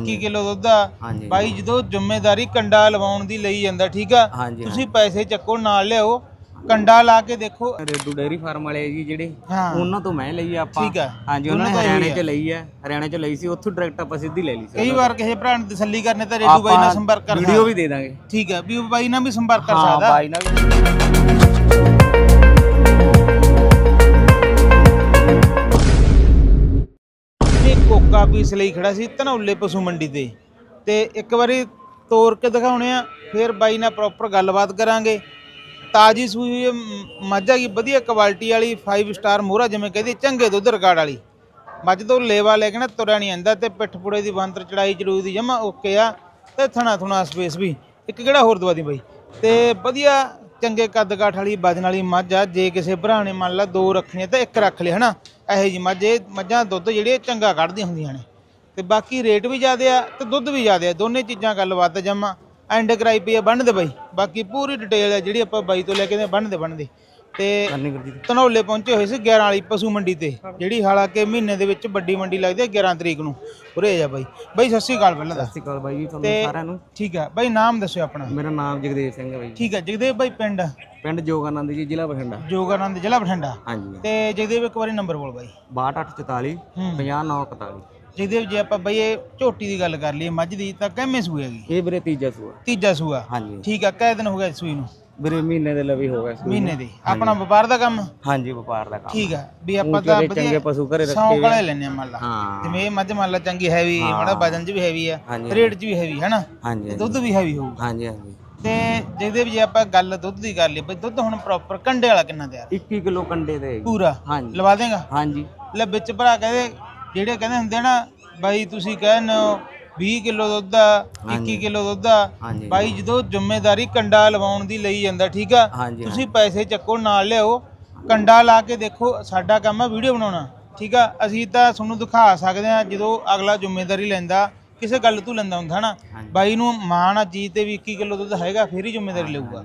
21 kilo ਦੁੱਧ ਆ ਹਾਂਜੀ। ਬਾਈ ਜਦੋਂ ਜ਼ਿੰਮੇਵਾਰੀ ਕੰਡਾ ਲਵਾਉਣ ਦੀ ਲਈ ਜਾਂਦਾ ਠੀਕ ਆ? ਹਾਂਜੀ ਤੁਸੀਂ ਪੈਸੇ ਚੱਕੋ ਨਾਲ ਲਿਆਓ। ਕੰਡਾ ਲਾ ਕੇ ਦੇਖੋ। ਰੇਡੂ ਡੇਅਰੀ ਫਾਰਮ ਵਾਲੇ ਜੀ ਜਿਹੜੇ ਹਾਂ। ਉਹਨਾਂ ਤੋਂ ਮੈਂ ਲਈ ਆ ਆਪਾਂ। ਠੀਕ ਆ। ਹਾਂਜੀ ਉਹਨਾਂ ਨੇ ਉਹਨਾਂ ਤੋਂ ਹਰਿਆਣੇ ਲਈ 'ਚ ਲਈ ਹੈ ਹਰਿਆਣੇ 'ਚ ਲਈ ਸੀ ਉੱਥੋਂ ਡਾਇਰੈਕਟ ਆਪਾਂ ਸਿੱਧੀ ਲੈ ਲਈ ਸੀ। ਕਈ ਵਾਰ ਕਿਸੇ ਭਰਾ ਨੂੰ ਤਸੱਲੀ ਕਰਨੇ ਤਾਂ ਰੇਡੂ ਬਾਈ ਨਾਲ ਸੰਪਰਕ ਕਰ ਵੀਡੀਓ ਵੀ ਦੇ ਦਾਂਗੇ। ਠੀਕ ਆ ਵੀ ਉਹ ਬਾਈ ਨਾਲ ਵੀ ਸੰਪਰਕ ਕਰ ਹਾਂ ਸਕਦਾ। ਬਾਈ ਨਾਲ ਵੀ। ਇਹ ਇਸ ਲਈ ਖੜਾ ਸੀ ਧਨੌਲੇ ਪਸ਼ੂ ਮੰਡੀ ਤੇ। ਤੇ ਇੱਕ ਵਾਰੀ ਤੋਰ ਕੇ ਦਿਖਾਉਣੇ ਆ, ਫਿਰ ਬਾਈ ਨਾਲ ਪ੍ਰੋਪਰ ਗੱਲਬਾਤ ਕਰਾਂਗੇ। ਤਾਜੀ ਸੂਈ ਹੋਈ ਮ- ਮੱਝ ਹੈਗੀ ਵਧੀਆ ਕੁਆਲਿਟੀ ਵਾਲੀ 5 ਸਟਾਰ ਮੋਹਰਾ, ਜਿਵੇਂ ਕਹਿੰਦੇ, ਚੰਗੇ ਦੁੱਧ ਰਿਕਾਰਡ ਵਾਲੀ। ਮੱਝ ਤੋਂ ਲੇਵਾ ਲੈ ਕੇ ਨਾ ਤੁਰਿਆ ਨਹੀਂ ਆਂਦਾ ਤੇ ਪਿੱਠ ਪੁੜੇ ਦੀ ਬੰਤਰ ਚੜਾਈ ਚੜੂਈ ਦੀ ਜਮਾ ਓਕੇ ਆ, ਤੇ ਥਣਾ ਥੁਣਾ ਸਪੇਸ ਵੀ। ਇੱਕ ਕਿਹੜਾ ਹੋਰ ਦਵਾ ਦੀ ਬਾਈ? ਤੇ ਵਧੀਆ ਚੰਗੇ ਕੱਦ ਕਾਠ ਵਾਲੀ, ਵਜਨ ਵਾਲੀ ਮੱਝ ਆ, ਜੇ ਕਿਸੇ ਭਰਾ ਨੇ ਮੰਨ ਲਾ ਦੋ ਰੱਖਣੀਆਂ ਤਾਂ ਇੱਕ ਰੱਖ ਲਿਆ ਹਨਾ? ਇਹੋ ਜੀ ਮੱਝ, ਇਹ ਮੱਝਾਂ ਦੁੱਧ ਜਿਹੜੇ ਚੰਗਾ ਕੱਢਦੀਆਂ ਹੁੰਦੀਆਂ ਨੇ। ਤੇ ਬਾਕੀ ਰੇਟ ਵੀ ਜ਼ਿਆਦੇ ਆ ਤੇ ਦੁੱਧ ਵੀ ਜ਼ਿਆਦੇ ਆ, ਦੋਨੇ ਚੀਜ਼ਾਂ ਗੱਲਬਾਤ ਜਮਾ ਐਂਡ ਕਰਾਈ ਪਈ ਆ ਬੰਨ ਦੇ ਬਾਈ। ਬਾਕੀ ਪੂਰੀ ਡਿਟੇਲ ਆ ਜਿਹੜੀ ਆਪਾਂ ਬਾਈ ਤੋਂ ਲੈ ਕੇ ਦੇ ਬੰਨ ਦੇ ਬੰਨ ਦੇ ਤੇ ਧਨੌਲੇ ਪਹੁੰਚੇ ਹੋਏ ਸੀ 11 ਵਾਲੀ ਪਸ਼ੂ ਮੰਡੀ ਤੇ ਜਿਹੜੀ ਹਾਲਾਂਕਿ ਮਹੀਨੇ ਦੇ ਵਿੱਚ ਵੱਡੀ ਮੰਡੀ ਲੱਗਦੀ ਹੈ 11 ਤਰੀਕ ਨੂੰ। ਉਰੇ ਜਾ ਬਾਈ। ਬਾਈ ਸਤਿ ਸ਼੍ਰੀ ਅਕਾਲ ਪਹਿਲਾਂ ਤਾਂ। ਸਤਿ ਸ਼੍ਰੀ ਅਕਾਲ ਬਾਈ ਜੀ ਤੁਹਾਨੂੰ ਤੇ- ਸਾਰਿਆਂ ਨੂੰ। ਠੀਕ ਆ ਬਾਈ ਨਾਮ ਦੱਸਿਓ ਆਪਣਾ। ਮੇਰਾ ਨਾਮ ਜਗਦੇਵ ਸਿੰਘ ਹੈ ਬਾਈ ਜੀ। ਠੀਕ ਆ ਜਗਦੇਵ ਬਾਈ ਪਿੰਡ? ਪਿੰਡ ਜੋਗਾਨੰਦ ਜੀ ਜ਼ਿਲ੍ਹਾ ਬਠਿੰਡਾ। ਜੋਗਾਨੰਦ ਜ਼ਿਲ੍ਹਾ ਬਠਿੰਡਾ। ਹਾਂਜੀ। ਤੇ ਜਗਦੇਵ ਇੱਕ ਵਾਰੀ ਨੰਬਰ ਬੋਲ ਬਾਈ। 6244 ਹੂੰ। 5941 ਜਗਦੇਵ ਜੇ ਆਪਾਂ ਬਈ ਇਹ ਝੋਟੀ ਦੀ ਗੱਲ ਕਰ ਲਈਏ ਮੱਝ ਦੀ ਤਾਂ ਕਿੰਮੇ ਹੈਗੀ। ਇਹ ਵੀਰੇ ਤੀਜਾ ਸੂਆ। ਤੀਜਾ ਸੂਆ। ਹਾਂਜੀ। ਠੀਕ ਆ ਕਿੰਨੇ ਦਿਨ ਹੋ ਗਏ ਸੂਈ ਨੂੰ? ਵੀਰੇ ਮਹੀਨੇ ਦੇ ਲਵੀ ਹੋ ਗਿਆ ਨੂੰ। ਮਹੀਨੇ ਦੇ। ਆਪਣਾ ਵਪਾਰ ਦਾ ਕੰਮ? ਹਾਂਜੀ ਵਪਾਰ ਦਾ ਕੰਮ। ਠੀਕ ਆ। ਵੀ ਆਪਾਂ ਤਾਂ ਜਿਹੜੇ ਚੰਗੇ ਵਧੀਆ ਪਸ਼ੂ ਘਰੇ ਰੱਖੇ ਸੌਂਕ ਹੋਏ। ਵਾਲੇ ਲੈਣੇ ਆ ਮੰਨ ਲਾ। ਜਿਵੇਂ ਇਹ ਮੱਝ ਮੰਨ ਲਾ ਚੰਗੀ ਹੈਵੀ ਮਾੜਾ ਵਜਨ 'ਚ ਵੀ ਹੈਵੀ ਆ। ਰੇਟ 'ਚ ਵੀ ਹੈਵੀ ਹੈਨਾ? ਹਾਂਜੀ ਦੁੱਧ ਵੀ ਹੈਵੀ ਹੋਊਗਾ। ਹਾਂਜੀ ਹਾਂਜੀ। ਤੇ ਜਿਹਦੇ ਵੀ ਜੇ ਆਪਾਂ ਗੱਲ ਦੁੱਧ ਦੀ ਕਰ ਲਈ ਬਈ ਦੁੱਧ ਹੁਣ ਪ੍ਰੋਪਰ ਕੰਡੇ ਵਾਲਾ ਕਿੰਨਾ ਤਿਆਰ? 21 ਕਿਲੋ ਕੰਡੇ ਦੇ। ਪੂਰਾ? ਹਾਂਜੀ। ਲਵਾ ਦੇਗਾ? ਹਾਂਜੀ। ਲੈ ਵਿੱਚ ਭਰਾ ਕਹਿੰਦੇ ਜਿਹੜੇ ਕਹਿੰਦੇ ਹੁੰਦੇ ਨਾ ਬਾਈ ਤੁਸੀਂ ਕਹਿੰਦੇ ਹੋ 20 ਕਿਲੋ ਦੁੱਧ ਆ 21 ਕਿਲੋ ਦੁੱਧ ਆ ਹਾਂਜੀ। ਬਾਈ ਜਦੋਂ ਜ਼ਿੰਮੇਵਾਰੀ ਕੰਡਾ ਲਵਾਉਣ ਦੀ ਲਈ ਜਾਂਦਾ ਠੀਕ ਆ? ਹਾਂਜੀ ਤੁਸੀਂ ਪੈਸੇ ਚੱਕੋ ਨਾਲ ਲਿਆਓ। ਕੰਡਾ ਲਾ ਕੇ ਦੇਖੋ ਸਾਡਾ ਕੰਮ ਆ ਵੀਡੀਓ ਬਣਾਉਣਾ ਠੀਕ ਆ? ਅਸੀਂ ਤਾਂ ਤੁਹਾਨੂੰ ਦਿਖਾ ਸਕਦੇ ਆ ਜਦੋਂ ਅਗਲਾ ਜ਼ਿੰਮੇਵਾਰੀ ਲੈਂਦਾ ਕਿਸੇ ਗੱਲ ਤੋਂ ਲੈਂਦਾ ਹੁੰਦਾ ਹਨਾ? ਹਾਂਜੀ। ਬਾਈ ਨੂੰ ਮਾਣ ਆ ਚੀਜ਼ ਤੇ ਵੀ 21 ਕਿਲੋ ਦੁੱਧ ਹੈਗਾ ਫੇਰ ਹੀ ਜ਼ਿੰਮੇਵਾਰੀ ਲਊਗਾ।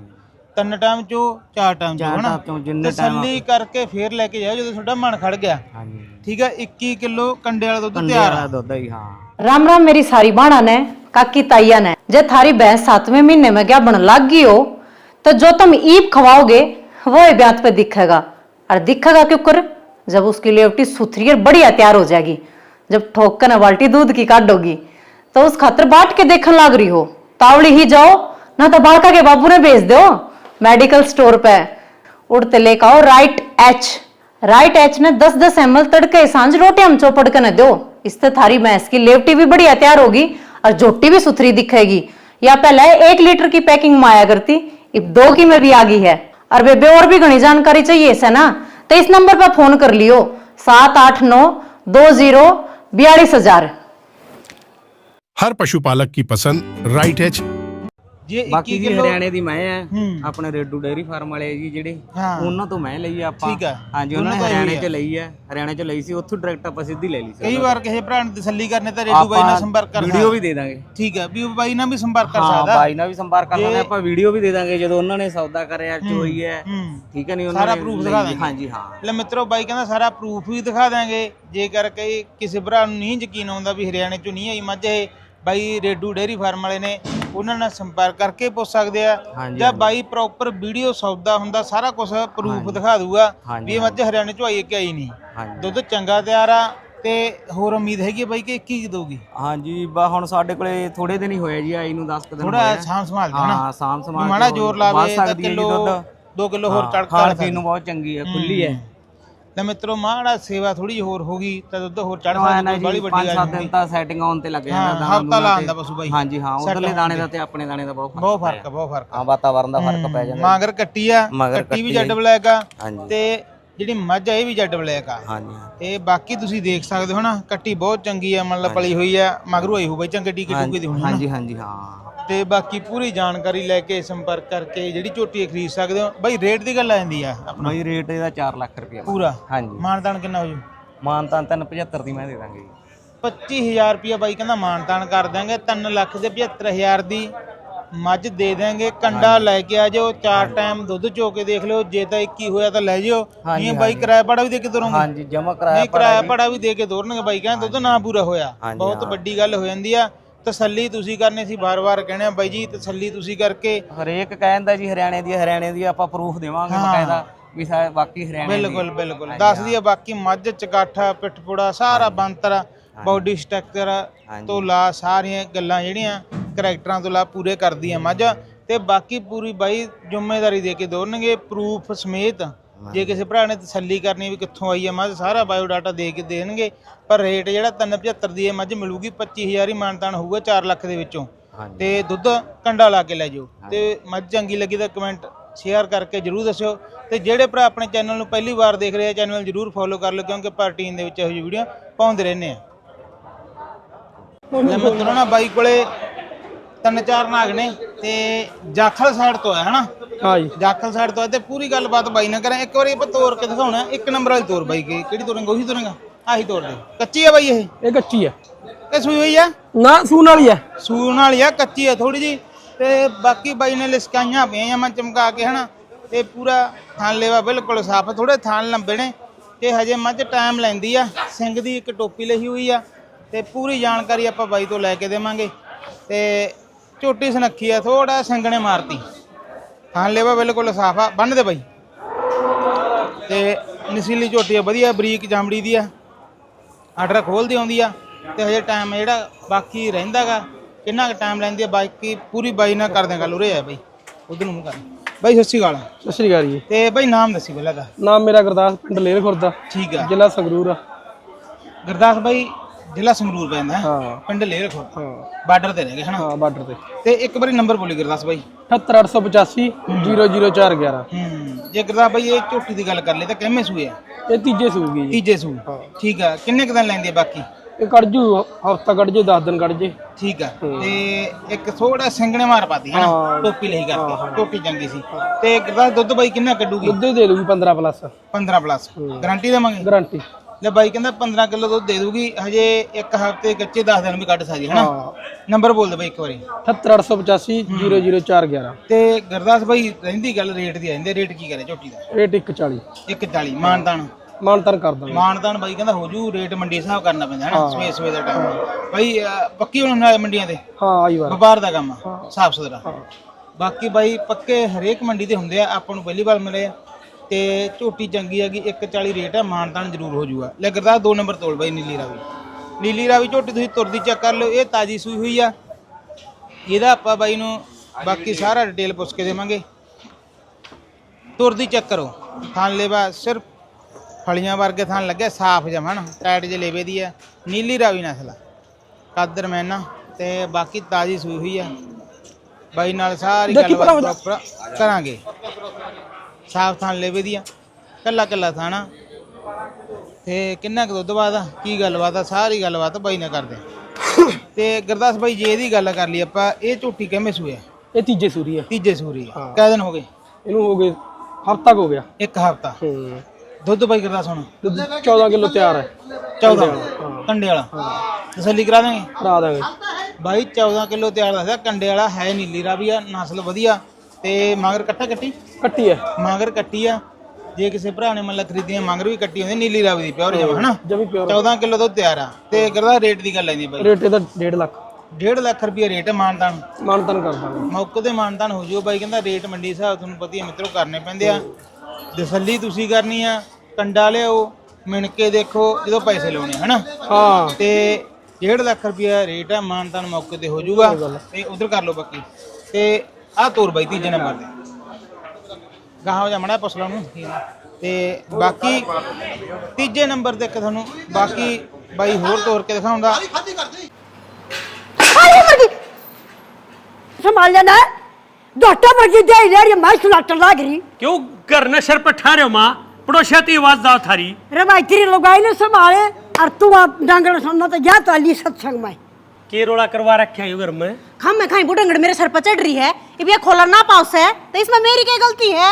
ਤਿੰਨ ਟਾਈਮ ਚੋਂ ਚਾਰ ਟਾਈਮ ਚੋਂ ਚਾਰ ਹਨਾ? ਟਾਪ ਤੋਂ ਜਿੰਨੇ ਟਾਈਮ ਤਸੱਲੀ ਕਰਕੇ ਫੇਰ ਲੈ ਕੇ ਜਾਓ ਜਦੋਂ ਤੁਹਾਡਾ ਮਨ ਖੜ ਗਿਆ। ਹਾਂਜੀ। ਠੀਕ ਆ? 21 ਕਿਲੋ ਕੰਡੇ ਵਾਲਾ ਦੁੱਧ ਕੰਡੇ ਤਿਆਰ ਵਾਲਾ ਆ। ਦੁੱਧ ਹੀ ਹਾਂ। राम राम, मेरी सारी बाणा ने, काकी ताइया ने, जे थारी भैंस सातवें महीने में क्या बन लाग गई हो तो जो तुम ईप खवाओगे, वो ब्यात पे दिखेगा। और दिखेगा क्यों कर? जब उसकी लेवटी सुथरी और बढ़िया तैयार हो जाएगी, जब ठोक कर न बाल्टी दूध की काटोगी तो उस खातर बाट के देखने लाग रही हो। तावड़ी ही जाओ, ना तो बालका के बाबू ने भेज दो, मेडिकल स्टोर पे। उड़ते लेकर आओ राइट एच राइट एच ने दस दस एम एल तड़के साँझ रोटी हम चौपड़ के न दो। इससे थारी भैंस की लेवटी भी बढ़िया तैयार होगी और झोटी भी सुथरी दिखेगी। या पहले एक लीटर की पैकिंग माया करती अब दो की में भी आ गई है। और बेबे और भी घनी जानकारी चाहिए इसे ना तो इस नंबर पर फ़ोन कर लियो, सात आठ नौ दो ज़ीरो बयालीस हज़ार। हर पशुपालक की पसंद राइट एच ਜੇ 21 ਬਾਕੀ ਜੀ ਕਿਲੋ ਹਰਿਆਣੇ ਦੀ ਮੈਂ ਹੈ ਹੂੰ। ਆਪਣੇ ਰੇਡੂ ਡੇਅਰੀ ਫਾਰਮ ਵਾਲੇ ਜੀ ਜਿਹੜੇ। ਹਾਂ। ਉਹਨਾਂ ਤੋਂ ਮੈਂ ਲਈ ਆ ਆਪਾਂ। ਠੀਕ। ਹਾਂਜੀ ਉਹਨਾਂ ਨੇ ਹਰਿਆਣੇ 'ਚ ਲਈ ਹੈ ਹਰਿਆਣੇ 'ਚ ਲਈ ਸੀ ਉੱਥੋਂ ਡਾਇਰੈਕਟ ਆਪਾਂ ਸਿੱਧੀ ਲੈ ਲਈ ਸੀ। ਕਈ ਵਾਰ ਕਿਸੇ ਭਰਾ ਨੂੰ ਤਸੱਲੀ ਕਰਨੇ ਤਾਂ ਰੇਡੂ ਬਾਈ ਨਾਲ ਸੰਪਰਕ ਕਰ ਵੀਡੀਓ ਵੀ ਦੇ ਦਾਂਗੇ। ਠੀਕ ਆ ਵੀ ਉਹ ਬਾਈ ਨਾਲ ਵੀ ਸੰਪਰਕ ਕਰ ਹਾਂ ਸਕਦਾ। ਬਾਈ ਨਾਲ ਵੀ ਸੰਪਰਕ ਕਰ ਸਕਦੇ ਆਪਾਂ ਵੀਡੀਓ ਵੀ ਦੇ ਦਾਂਗੇ ਜਦੋਂ ਉਹਨਾਂ ਨੇ ਸੌਦਾ ਕਰਿਆ ਚੋਈ ਹੈ। ਹੂੰ। ਠੀਕ ਹੈ ਨਹੀਂ ਉਹਨਾਂ ਸਾਰਾ ਨੇ proof ਲਈ- ਦਿਖਾ ਦਾਂਗੇ। ਹਾਂਜੀ ਹਾਂ। ਲੈ ਮਿੱਤਰੋ ਬਾਈ ਕਹਿੰਦਾ ਸਾਰਾ ਪ੍ਰੂਫ ਵੀ ਦਿਖਾ ਦਾਂਗੇ ਜੇਕਰ ਕਈ ਕਿਸੇ ਭਰਾ ਨੂੰ ਨਹੀਂ ਯਕੀਨ ਆਉਂਦਾ ਵੀ ਹਰਿਆਣੇ ਚੋਂ ਨਹੀਂ ਆਈ ਮੱਝ ਇਹ ਬਾਈ ਰੇਡੂ ਡੇਅਰੀ ਫਾਰਮ ਵਾਲੇ ਨੇ ਉਹਨਾਂ ਨਾਲ ਸੰਪਰਕ ਕਰਕੇ ਪੁੱਛ ਸਕਦੇ ਆ। ਜਾਂ ਬਾਈ ਪ੍ਰੋਪਰ ਵੀਡੀਓ ਸੌਦਾ ਹੁੰਦਾ ਸਾਰਾ ਕੁਝ ਪ੍ਰੂਫ ਦਿਖਾ ਦੂਗਾ ਵੀ ਇਹ ਮੱਝ ਹਰਿਆਣੇ ਚੋਂ ਆਈ ਕਿ ਆਈ ਨਹੀਂ। ਦੁੱਧ ਚੰਗਾ ਤਿਆਰ ਆ ਤੇ ਹੋਰ ਉਮੀਦ ਹੈਗੀ ਬਾਈ ਕਿ 21 ਦੋਗੀ ਹਾਂਜੀ ਬਾ ਹੁਣ ਸਾਡੇ ਕੋਲੇ ਥੋੜੇ ਦਿਨ ਹੀ ਹੋਏ ਜੀ ਆਈ ਨੂੰ 10 ਦਿਨ ਥੋੜਾ। ਸਾਂਭ ਸੰਭਾਲ ਦੇ ਨਾ। ਹਾਂ ਸਾਮ ਸਮਾਨ ਮਾੜਾ ਜ਼ੋਰ ਲਾਵੇ ਤਾਂ ਕਿਲੋ ਦੁੱਧ। 2 ਕਿਲੋ ਹੋਰ ਚੜ ਖਾਣ ਪੀਣ ਨੂੰ ਬਹੁਤ ਚੰਗੀ ਹੈ ਖੁੱਲੀ ਹੈ। ਤੇ ਮਿੱਤਰੋ ਮਾੜਾ ਸੇਵਾ ਥੋੜੀ ਹੋਰ ਹੋਗੀ ਤਾਂ ਦੁੱਧ ਹੋਰ ਚੜ ਸਕਦੀ ਜੀ ਬੜੀ ਵੱਡੀ ਗੱਲ 5-7 ਦਿਨ ਤਾਂ ਸੈਟਿੰਗ ਆਉਣ ਤੇ ਲੱਗ ਜਾਂਦਾ ਦਾਣਾ ਹਫਤਾ ਲਾ ਦੂਣਾ ਆਂਦਾ ਤੇ। ਪਸ਼ੂ ਬਾਈ। ਹਾਂਜੀ ਹਾਂ ਉਧਰਲੇ ਦਾਣੇ ਦਾ। ਤੇ ਆਪਣੇ ਦਾਣੇ ਦਾ ਬਹੁਤ ਫ਼ਰਕ ਬਹੁਤ ਫ਼ਰਕ ਬਹੁਤ ਫ਼ਰਕ ਹਾਂ ਵਾਤਾਵਰਨ ਦਾ ਫ਼ਰਕ ਪੈ ਜਾਂਦਾ ਮਾਂਗਰ ਕੱਟੀ ਆ ਕੱਟੀ ਵੀ ਕੱਟੀ ਜੱਡ ਬਲੈਕ ਆ ਤੇ ਜਿਹੜੀ ਮੱਝ ਆ ਇਹ ਵੀ ਜੱਡ ਬਲੈਕ ਆ। ਹਾਂਜੀ। ਤੇ ਬਾਕੀ ਤੁਸੀਂ ਦੇਖ ਸਕਦੇ ਹੋ ਨਾ ਕੱਟੀ ਬਹੁਤ ਚੰਗੀ ਆ ਮਤਲਬ ਪਲੀ ਹੋਈ ਆ ਮਗਰੂ ਆਈ ਹੋ ਬਾਈ ਚੰਗੇ ਟੀਕੇ ਟੂਕੇ ਦੀ ਹੋਣੀ। ਹਾਂਜੀ ਹਾਂਜੀ ਹਾਂ। ਤੇ ਬਾਕੀ ਪੂਰੀ ਜਾਣਕਾਰੀ ਲੈ ਕੇ ਸੰਪਰਕ ਕਰਕੇ ਜਿਹੜੀ ਝੋਟੀ ਖਰੀਦ ਸਕਦੇ ਹੋ। ਬਾਈ ਰੇਟ ਦੀ ਗੱਲ ਆ ਜਾਂਦੀ ਆ ਆਪਣਾ। ਬਾਈ ਰੇਟ ਇਹਦਾ 4 ਲੱਖ ਰੁਪਏ ਪੂਰਾ? ਹਾਂਜੀ। ਮਾਨਦਾਨ ਕਿੰਨਾ ਹੋ ਜੂ? ਮਾਨਤਾਨ 375 ਦੀ ਮੈਂ ਦੇ ਦਾਂਗੇ ਜੀ। 25000 ਰੁਪਇਆ ਬਾਈ ਕਹਿੰਦਾ ਮਾਨਤਾਨ ਕਰ ਦਾਂਗੇ 3 ਲੱਖ ਦੇ 75000 ਦੀ ਮੱਝ ਦੇ ਦਾਂਗੇ ਕੰਡਾ ਲੈ ਕੇ ਆ ਜਾਓ। ਚਾਰ ਟਾਈਮ ਦੁੱਧ ਚੋ ਕੇ ਦੇਖ ਲਿਓ। ਜੇ ਤਾਂ 21 ਹੋਇਆ ਤਾਂ ਲੈ ਜਿਓ ਨਹੀਂ ਬਾਈ ਕਿਰਾਇਆ ਭਾੜਾ ਵੀ ਦੇ ਕੇ ਤੁਰੋਂਗੇ। ਹਾਂਜੀ ਜਮਾ ਕਰਾਇਆ ਨਹੀਂ ਕਿਰਾਇਆ ਭਾੜਾ ਵੀ। ਦੇ ਕੇ ਦੋਰਨਗੇ ਬਾਈ। ਕਹਿੰਦਾ ਦੁੱਧ ਨਾ ਪੂਰਾ ਹੋਇਆ। ਹਾਂਜੀ, ਬਹੁਤ ਵੱਡੀ ਗੱਲ ਹੋ ਜਾਂਦੀ ਆ। ਤਸੱਲੀ ਤੁਸੀਂ ਕਰਨੀ ਸੀ ਵਾਰ-ਵਾਰ ਕਹਿਣੇ ਆ ਬਾਈ ਜੀ ਤਸੱਲੀ ਤੁਸੀਂ ਕਰਕੇ। ਹਰੇਕ ਕਹਿੰਦਾ ਜੀ ਹਰਿਆਣੇ ਦੀ ਹਰਿਆਣੇ ਦੀ ਆਪਾਂ ਪ੍ਰੂਫ ਦੇਵਾਂਗੇ ਬਕਾਇਦਾ ਵੀ ਸਾ ਬਾਕੀ ਹਰਿਆਣੇ ਦੀ। ਬਿਲਕੁਲ ਬਿਲਕੁਲ। ਦੱਸਦੀ ਆ ਬਾਕੀ ਮੱਝ ਚਕਾਠਾ ਪਿੱਠਪੂੜਾ ਸਾਰਾ ਬੰਤਰ ਬਾਡੀ ਸਟਰਕਚਰ ਤੋਂ ਲਾ ਸਾਰੀਆਂ ਗੱਲਾਂ ਜਿਹੜੀਆਂ ਕਰੈਕਟਰਾਂ ਤੋਂ ਲਾ ਪੂਰੇ ਕਰਦੀ ਆ ਮੱਝ। ਤੇ ਬਾਕੀ ਪੂਰੀ ਬਾਈ ਜ਼ਿੰਮੇਵਾਰੀ ਦੇ ਕੇ ਦੋਣਗੇ ਪ੍ਰੂਫ ਸਮੇਤ ਜੇ ਕਿਸੇ ਭਰਾ ਨੇ ਤਸੱਲੀ ਕਰਨੀ ਵੀ ਕਿੱਥੋਂ ਆਈ ਹੈ ਮੱਝ ਸਾਰਾ ਬਾਇਓ ਡਾਟਾ ਦੇ ਕੇ ਦੇਣਗੇ ਪਰ ਰੇਟ ਜਿਹੜਾ 375 ਦੀ ਇਹ ਮੱਝ ਮਿਲੂਗੀ 25000 ਹੀ ਮਾਨਤਾਨ ਹੋਊਗਾ 4 ਲੱਖ ਦੇ ਵਿੱਚੋਂ। ਤੇ ਦੁੱਧ ਕੰਡਾ ਲਾ ਕੇ ਲੈ ਜਾਓ। ਤੇ ਮੱਝ ਚੰਗੀ ਲੱਗੀ ਤਾਂ ਕਮੈਂਟ ਸ਼ੇਅਰ ਕਰਕੇ ਜਰੂਰ ਦੱਸਿਓ। ਤੇ ਜਿਹੜੇ ਭਰਾ ਆਪਣੇ ਚੈਨਲ ਨੂੰ ਪਹਿਲੀ ਵਾਰ ਦੇਖ ਰਹੇ ਆ ਚੈਨਲ ਜਰੂਰ ਫੋਲੋ ਕਰ ਲਓ ਕਿਉਂਕਿ ਆਪਾਂ ਰੂਟੀਨ ਦੇ ਵਿੱਚ ਇਹੋ ਜਿਹੀ ਵੀਡੀਓ ਪਾਉਂਦੇ ਰਹਿੰਦੇ ਆ। ਲੈ ਮਿੱਤਰੋ ਨਾ ਬਾਈ ਕੋਲੇ ਤਿੰਨ ਚਾਰ ਨਾਗ ਨੇ। ਤੇ ਜਾਖਲ ਸਾਈਡ ਤੋਂ ਆ ਹਨਾ? ਹਾਂ ਜੀ। ਜਾਖਲ ਸਾਈਡ ਤੋਂ ਆ ਤੇ ਪੂਰੀ ਗੱਲਬਾਤ ਬਾਈ ਨਾਲ ਕਰਾਂ ਇੱਕ ਵਾਰੀ ਆਪਾਂ ਤੋੜ ਕੇ ਦਿਖਾਉਣਾ ਇੱਕ ਨੰਬਰ ਵਾਲੀ ਤੋੜ ਬਾਈ ਕੀ- ਕਿਹੜੀ ਤੋੜੇਂਗਾ ਉਹੀ ਤੋੜੇਂਗਾ ਆਹੀ ਤੋੜ ਦੇ। ਕੱਚੀ ਆ ਬਾਈ ਇਹ? ਇਹ ਕੱਚੀ ਆ। ਇਹ ਸੂਈ ਹੋਈ ਆ? ਨਾ ਸੂਣ ਵਾਲੀ ਆ। ਸੂਣ ਵਾਲੀ ਆ ਕੱਚੀ ਆ ਥੋੜੀ ਜੀ ਤੇ ਬਾਕੀ ਬਾਈ ਨੇ ਲਿਸਕਾਈਆਂ ਪਈਆਂ ਆ ਮੈਂ ਚਮਕਾ ਕੇ ਹਨਾ? ਤੇ ਪੂਰਾ ਥਾਨ ਲੇਵਾ ਬਿਲਕੁਲ ਸਾਫ਼ ਥੋੜੇ ਥਾਨ ਲੰਬੇ ਨੇ। ਤੇ ਹਜੇ ਮੱਝ ਟਾਈਮ ਲੈਂਦੀ ਆ। ਸਿੰਘ ਦੀ ਇੱਕ ਟੋਪੀ ਲਈ ਹੋਈ ਆ। ਤੇ ਪੂਰੀ ਜਾਣਕਾਰੀ ਆਪਾਂ ਬਾਈ ਤੋਂ ਲੈ ਕੇ ਦੇਵਾਂਗੇ। ਤੇ ਝੋਟੀ ਸੁਨੱਖੀ ਆ ਥੋੜਾ ਸਿੰਘਣੇ ਮਾਰਤੀ। ਥਾਨ ਲੇਵਾ ਬਿਲਕੁਲ ਸਾਫ਼ ਆ ਬੰਨ ਦੇ ਬਾਈ। ਤੇ ਨਸੀਲੀ ਝੋਟੀ ਆ ਵਧੀਆ ਬਰੀਕ ਜਾਮੜੀ ਦੀ ਆ। ਆਰਡਰ ਖੋਲਦੀ ਆਉਂਦੀ ਆ ਤੇ ਹਜੇ ਟਾਈਮ ਜਿਹੜਾ ਬਾਕੀ ਰਹਿੰਦਾਗਾ ਕਿੰਨਾ ਕੁ ਟਾਈਮ ਲੈਂਦੀ ਆ ਬਾਕੀ ਪੂਰੀ ਬਾਈ ਨਾਲ ਕਰਦੇ ਗੱਲ ਉਰੇ ਆ ਬਾਈ। ਉਧਰ ਨੂੰ ਕਰ। ਬਾਈ ਸਤਿ ਸ਼੍ਰੀ ਅਕਾਲ। ਸਤਿ ਸ਼੍ਰੀ ਅਕਾਲ ਜੀ। ਤੇ ਬਾਈ ਨਾਮ ਦੱਸੀ ਪਹਿਲਾਂ ਦਾ ਨਾਮ ਮੇਰਾ ਗੁਰਦਾਸ ਪਿੰਡ ਲੇਰ ਖੁਰਦਾ ਠੀਕ ਆ। ਜ਼ਿਲ੍ਹਾ ਸੰਗਰੂਰ ਆ। ਗੁਰਦਾਸ ਬਾਈ ਜ਼ਿਲ੍ਹਾ ਸੰਗਰੂਰ ਪੈਂਦਾ ਹੈ। ਹਾਂ। ਪਿੰਡ ਲੇਰ ਖੁਰ ਹਾਂ। ਬਾਰਡਰ ਤੇ ਰਹਿ ਗਏ ਹਨਾ? ਹਾਂ ਬਾਰਡਰ ਤੇ। ਤੇ ਇੱਕ ਵਾਰੀ ਨੰਬਰ ਬੋਲੀ ਗੁਰਦਾਸ ਬਾਈ। 78885 00411 ਹੂੰ। ਜੇ ਗੁਰਦਾਸ ਬਾਈ ਇਹ ਝੋਟੀ ਦੀ ਗੱਲ ਕਰ ਲਈ ਤਾਂ ਕਿੰਨੇ ਸੂਏ ਆ? ਇਹ ਤੀਜੇ ਸੂਗੀ ਜੀ। ਤੀਜੇ ਸੂ। ਠੀਕ ਆ। ਕਿੰਨੇ ਕੁ ਦਿਨ ਲੈਂਦੀ ਆ ਬਾਕੀ? ਇਹ ਕੱਢ ਜੂ ਹਫਤਾ ਕੱਢ ਜੇ 10 ਦਿਨ ਕੱਢ ਜੇ। ਠੀਕ ਆ। ਤੇ ਇੱਕ ਥੋੜਾ ਸਿੰਗਣੇ ਮਾਰ ਪਾਤੀ ਹਾਂ। ਟੋਪੀ ਲਈ ਕਰਕੇ। ਟੋਪੀ ਚੰਗੀ ਸੀ। ਤੇ ਗੁਰਦਾਸ ਦੁੱਧ ਬਾਈ ਕਿੰਨਾ ਕੱਢੂਗੀ? ਦੁੱਧ ਹੀ ਦੇ ਦੂਗੀ 15 ਪਲੱਸ। 15 ਪਲੱਸ। ਗਾਰੰਟੀ ਦੇਵਾਂਗੇ? ਗਾਰੰਟੀ। ਲੈ ਬਾਈ ਕਹਿੰਦਾ 15 ਕਿਲੋ ਦੁੱਧ ਦੇ ਦੂਗੀ ਹਜੇ ਇੱਕ ਹਫ਼ਤੇ ਕੱਚੇ 10 ਦਿਨ ਵੀ ਕੱਢ ਸਕਦੀ ਹੈ। ਨਾ ਨੰਬਰ ਬੋਲ ਦੇ ਬਾਈ ਇੱਕ ਵਾਰੀ। 78885 00411 ਤੇ ਗੁਰਦਾਸ ਬਾਈ ਰਹਿੰਦੀ ਗੱਲ ਰੇਟ ਦੀ ਰਹਿੰਦੀ ਰੇਟ ਕੀ ਕਰੇ ਝੋਟੀ ਦਾ? ਰੇਟ 140 140 ਮਾਨਦਾਨ ਮਾਨਤਨ। ਕਰ ਦਾਂਗੇ। ਮਾਨਦਾਨ ਬਾਈ ਕਹਿੰਦਾ ਹੋ ਜੂ ਰੇਟ ਮੰਡੀ ਹਿਸਾਬ ਕਰਨਾ ਪੈਂਦਾ ਹੈ। ਨਾ ਸਵੇ ਸਵੇ ਦਾ ਟਾਈਮ ਬਾਈ ਪੱਕੀ ਹੁਣ ਨਾਲੇ ਮੰਡੀਆਂ ਤੇ? ਹਾਂ ਆਈ ਵਾਰ। ਵਪਾਰ ਦਾ ਕੰਮ ਆ ਸਾਫ਼ ਸੁਥਰਾ। ਬਾਕੀ ਬਾਈ ਪੱਕੇ ਹਰੇਕ ਮੰਡੀ ਤੇ ਹੁੰਦੇ ਆ ਆਪਾਂ ਨੂੰ ਪਹਿਲੀ ਵਾਰ ਮਿਲੇ ਆ। ਤੇ ਝੋਟੀ ਚੰਗੀ ਹੈਗੀ 140 ਰੇਟ ਆ ਮਾਨਦਾਨ ਜ਼ਰੂਰ ਹੋ ਜੂਗਾ। ਲੈ ਗੁਰਦਾਸ ਦੋ ਨੰਬਰ ਤੋਲ ਬਾਈ ਨੀਲੀ ਰਾਵੀ। ਨੀਲੀ ਰਾਵੀ ਝੋਟੀ ਤੁਸੀਂ ਤੁਰਦੀ ਚੈੱਕ ਕਰ ਲਿਓ ਇਹ ਤਾਜੀ ਸੂਈ ਹੋਈ ਆ। ਇਹਦਾ ਆਪਾਂ ਬਾਈ ਨੂੰ ਬਾਕੀ ਸਾਰਾ ਡਿਟੇਲ ਪੁੱਛ ਕੇ ਦੇਵਾਂਗੇ। ਤੁਰਦੀ ਚੈੱਕ ਕਰੋ। ਥਾਨ ਲੇਵਾ ਸਿਰਫ ਫਲੀਆਂ ਵਰਗੇ ਥਾਨ ਲੱਗੇ ਸਾਫ਼ ਜਮਨ ਟਾਈਟ ਜੇ ਲੇਵੇ ਦੀ ਆ। ਨੀਲੀ ਰਾਵੀ ਨਸਲ ਕਾਦਰ ਮੈਨਾ ਤੇ ਬਾਕੀ ਤਾਜੀ ਸੂਈ ਹੋਈ ਆ। ਬਾਈ ਨਾਲ ਸਾਰੀ ਗੱਲਬਾਤ ਕਰਾਂਗੇ। ਸਾਫ਼ ਥਾਨ ਲੇਵੇ ਦੀ ਆ ਕੱਲਾ ਕੱਲਾ ਥਾਣਾ ਤੇ ਕਿੰਨਾ ਕੁ ਦੁੱਧ ਆ ਕੀ ਗੱਲਬਾਤ ਆ ਸਾਰੀ ਗੱਲਬਾਤ ਬਾਈ ਨਾਲ ਕਰਦੇ ਆ। ਤੇ ਗੁਰਦਾਸ ਬਾਈ ਜੇ ਇਹਦੀ ਗੱਲ ਕਰ ਲਈ ਆਪਾਂ ਇਹ ਝੋਟੀ ਕਿਵੇਂ ਸੂਇਆ ਇਹ ਤੀਜੇ ਸੂਰੀ ਆ। ਤੀਜੇ ਸੂਰੀ ਆ। ਦਿਨ ਹੋ ਗਏ? ਇਹਨੂੰ ਹੋ ਗਏ ਹਫਤਾ ਹੋ ਗਿਆ। ਇੱਕ ਹਫਤਾ। ਹੂੰ। ਦੁੱਧ ਬਾਈ ਗੁਰਦਾਸ ਹੁਣ? ਦੁੱਧ 14 ਕਿਲੋ ਤਿਆਰ ਹੈ। 14 ਕੰਡੇ ਵਾਲਾ। ਤਸੱਲੀ ਕਰਾ ਦਾਂਗੇ ਕਰਾ ਦਾਂਗੇ। ਬਾਈ 14 ਕਿਲੋ ਤਿਆਰ ਦੱਸਿਆ ਕੰਡੇ ਵਾਲਾ ਹੈ ਨੀਲੀ ਰਾਵੀ ਆ ਨਸਲ ਵਧੀਆ। ਤੇ ਮਗਰ ਕੱਟਾ ਕੱਟੀ? ਕੱਟੀ ਹੈ। ਮਗਰ ਕੱਟੀ ਆ। ਜੇ ਕਿਸੇ ਭਰਾ ਨੇ ਮਤਲਬ ਖਰੀਦੀਆਂ ਮਗਰ ਵੀ ਕੱਟੀ ਹੁੰਦੀ ਨੀਲੀ ਰਾਵੀ ਦੀ ਪਿਓਰ ਜਮਾ ਹਨਾ? ਜਮੀ ਪਿਓਰ। 14 ਕਿਲੋ ਤੋਂ ਤਿਆਰ ਆ। ਤੇ ਕਰਦਾ ਰੇਟ ਦੀ ਗੱਲ ਆਂਦੀ ਬਾਈ? ਰੇਟ ਇਹਦਾ 1.5 ਲੱਖ। 1.5 ਲੱਖ ਰੁਪਏ ਰੇਟ ਹੈ ਮਾਨਦਾਨ ਮਾਨਤਨ ਕਰ ਦਾਂਗੇ। ਮੌਕੇ ਤੇ ਮਾਨਦਾਨ ਹੋ ਜਿਓ ਬਾਈ ਕਹਿੰਦਾ ਰੇਟ ਮੰਡੀ ਹਿਸਾਬ ਤੁਹਾਨੂੰ ਪਤਾ ਹੀ ਮਿੱਤਰੋ ਕਰਨੇ ਪੈਂਦੇ ਆ। ਤਸੱਲੀ ਤੁਸੀਂ ਕਰਨੀ ਆ ਕੰਡਾ ਲਿਆਓ ਮਿਣ ਕੇ ਦੇਖੋ ਜਦੋਂ ਪੈਸੇ ਲਾਉਣੇ ਹਨਾ? ਹਾਂ। ਤੇ 1.5 ਲੱਖ ਰੁਪਿਆ ਰੇਟ ਆ ਮਾਨਦਾਨ ਮੌਕੇ ਤੇ ਹੋ ਜਾਊਗਾ ਤੇ ਉਧਰ ਕਰ ਲਓ ਬਾਕੀ। ਤੇ ਆਹ ਤੋਰ ਬਾਈ ਤੀਜੇ ਨੰਬਰ ਤੇ ਗਾਹਾਂ ਜਾ ਮੜਾ ਪੁੱਛ ਲਾ ਨੂੰ ਤੇ ਬਾਕੀ ਤੀਜੇ ਨੰਬਰ ਤੇ ਇੱਕ ਤੁਹਾਨੂੰ ਬਾਕੀ ਬਾਈ ਹੋਰ ਤੋਰ ਕੇ ਦਿਖਾਉਂਦਾ ਸਾਰੀ ਵਰਗੀ ਸੰਭਾਲ ਲੈਣਾ ਡਾਟਾ ਵਰਗੀ ਦੇ ਰਹੀ ਹੈ ਮੈਂ ਸੁਲਾਟਰ ਲੱਗ ਰਹੀ क्यों घर न सर पर ठहरे माँ पड़ोसियाती आवाज दाव थारी ਰਵਾਇਤੀ ਲਗਾਈ ਨੇ ਸੰਭਾਲੇ और तू आप डांगड़ सुनना तो जा तो अली सत्संग में के रोड़ा करवा रखे हैं घर में हम मैं खाई बुढ़ंगड़ मेरे सर पर चढ़ रही है ये भैया खोला ना पाउस है तो इसमें मेरी क्या गलती है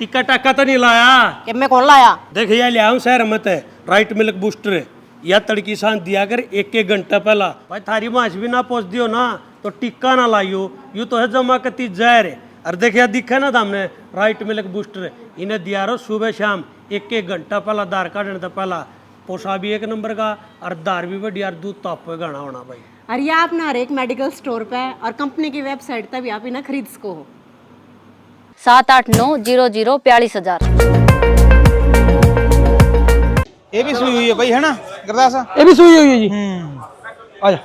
टिक्का टाका तो नहीं लाया कि मैं कौन लाया देख ये लिया हूँ शहर मत है राइट मिल्क बूस्टर या तड़की सांस दिया कर एक एक घंटा पहला भाई थारी माछ भी ना पहुँच दियो ना तो टिक्का ना लाइयो यूँ तो है जमा कती जहर है और देखिए दिखा ना था हमने राइट मिल्क बूस्टर इन्हें दिया रहो सुबह शाम एक एक घंटा पहला दार काटने तो पहला पोसा भी एक नंबर का और दार भी बढ़िया और दूध तो आपको गाना होना भाई और ये आप ना हर एक मेडिकल स्टोर पे और कंपनी की वेबसाइट पे भी आप इन्हें खरीद सको हो सात आठ नौ जीरो जीरो बयालीस हजार ਇਹ ਵੀ ਸੂਈ ਹੋਈ ਹੈ ਬਾਈ ਹਨਾ ਗੁਰਦਾਸ ਇਹ ਵੀ ਸੂਈ ਹੋਈ ਹੈ ਜੀ ਹੂੰ ਆ ਜਾ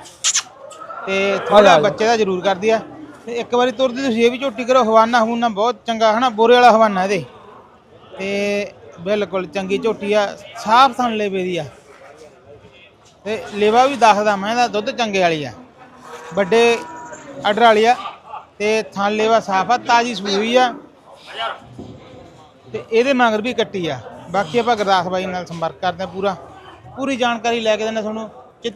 ਤੇ ਥੋੜਾ ਬੱਚੇ ਦਾ ਜ਼ਰੂਰ ਕਰਦੀ ਆ ਤੇ ਇੱਕ ਵਾਰੀ ਤੁਰਦੀ ਤੁਸੀਂ ਇਹ ਵੀ ਝੋਟੀ ਕਰੋ ਹਵਾਨਾ ਹੂਨਾ ਬਹੁਤ ਚੰਗਾ ਹਨਾ ਬੋਰੇ ਵਾਲਾ ਹਵਾਨਾ ਇਹਦੇ ਤੇ ਬਿਲਕੁਲ ਚੰਗੀ ਝੋਟੀ ਆ ਸਾਫ ਥਣ ਲੇਵੇ ਦੀ ਆ ਤੇ ਲੇਵਾ ਵੀ ਦੱਸਦਾ ਮੈਂ ਦਾ ਦੁੱਧ ਚੰਗੇ ਵਾਲੀ ਆ। ਵੱਡੇ ਆਰਡਰ ਵਾਲੀ ਆ ਤੇ ਥਣ ਲੇਵਾ ਸਾਫ਼ ਆ ਤਾਜੀ ਸੂਈ ਆ। ਤੇ ਇਹਦੇ ਮਗਰ ਵੀ ਕੱਟੀ ਆ। ਬਾਕੀ ਆਪਾਂ ਗੁਰਦਾਸ ਬਾਈ ਨਾਲ ਸੰਪਰਕ ਕਰਦੇ ਆ ਪੂਰਾ। ਪੂਰੀ ਜਾਣਕਾਰੀ ਲੈ ਕੇ ਦਿੰਦੇ ਤੁਹਾਨੂੰ।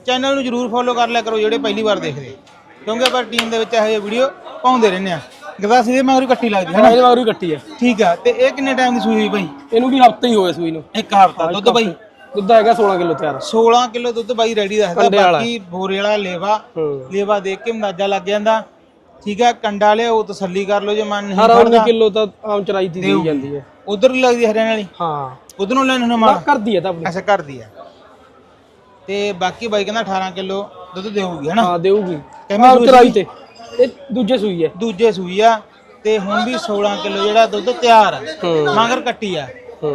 ਚੈਨਲ ਨੂੰ ਜਰੂਰ ਫੋਲੋ ਕਰ ਲਿਆ ਕਰੋ ਜਿਹੜੇ ਪਹਿਲੀ ਵਾਰ ਦੇਖਦੇ। ਕਿਉਂਕਿ ਆਪਾਂ ਟੀਮ ਦੇ ਵਿੱਚ ਇਹੋ ਜਿਹੇ ਵੀਡੀਓ ਪਾਉਂਦੇ ਰਹਿੰਦੇ ਆ ਗੁਰਦਾਸ ਇਹਦੇ ਮਗਰ ਵੀ ਕੱਟੀ ਲੱਗਦੀ ਹੈ ਹਾਂ ਨਾ ਇਹ ਵਾਰੀ ਕੱਟੀ ਹੈ। ਠੀਕ ਆ ਤੇ ਇਹ ਕਿੰਨੇ ਟਾਈਮ ਦੀ ਸੂਈ ਬਾਈ? ਇਹਨੂੰ ਵੀ ਹਫਤਾ ਹੀ ਹੋਇਆ ਸੂਈ ਨੂੰ। ਇੱਕ ਹਫ਼ਤਾ ਦੁੱਧ ਬਾਈ? ਦੁੱਧ ਹੈਗਾ 16 ਕਿਲੋ ਤਿਆਰ। 16 ਕਿਲੋ ਦੁੱਧ ਬਾਈ ਰੈਡੀ ਦੱਸਦਾ ਕੰਡੇ ਵਾਲਾ। ਬਾਕੀ ਬੋਰੇ ਵਾਲਾ ਲੇਵਾ ਹੂੰ। ਲੇਵਾ ਦੇਖ ਕੇ ਅੰਦਾਜ਼ਾ ਲੱਗ ਜਾਂਦਾ। ਠੀਕ ਆ ਕੰਡਾ ਲਿਆ ਉਹ ਤਸੱਲੀ ਕਰ ਲਓ ਜੇ ਮਨ ਨਹੀਂ 18 ਕਰਦਾ। ਕਿਲੋ ਤਾਂ ਆਮ ਚਰਾਈ ਦੀ ਦੇਈ ਜਾਂਦੀ ਹੈ। ਉਧਰ ਵੀ ਲੱਗਦੀ ਹਰਿਆਣੇ ਵਾਲੀ? ਹਾਂ। ਉਧਰ ਨੂੰ ਲੈਣ ਨੂੰ ਮਾਲ? ਕਰਦੀ ਹੈ ਤਾਂ ਆਪਣੀ। ਅੱਛਾ ਕਰਦੀ ਤੇ ਬਾਕੀ ਬਾਈ ਕਹਿੰਦਾ 18 ਕਿਲੋ ਦੁੱਧ ਦੇਊਗੀ ਹਨਾ? ਹਾਂ ਦੇਊਗੀ। ਕਿਵੇਂ ਆਮ ਸੂਈ ਚਰਾਈ ਤੇ। ਇਹ ਦੂਜੇ ਸੂਈ ਹੈ ਦੂਜੇ ਸੂਈ ਆ। ਤੇ ਹੁਣ ਵੀ 16 ਕਿਲੋ ਜਿਹੜਾ ਦੁੱਧ ਤਿਆਰ ਆ। ਮਗਰ ਕੱਟੀ ਆ।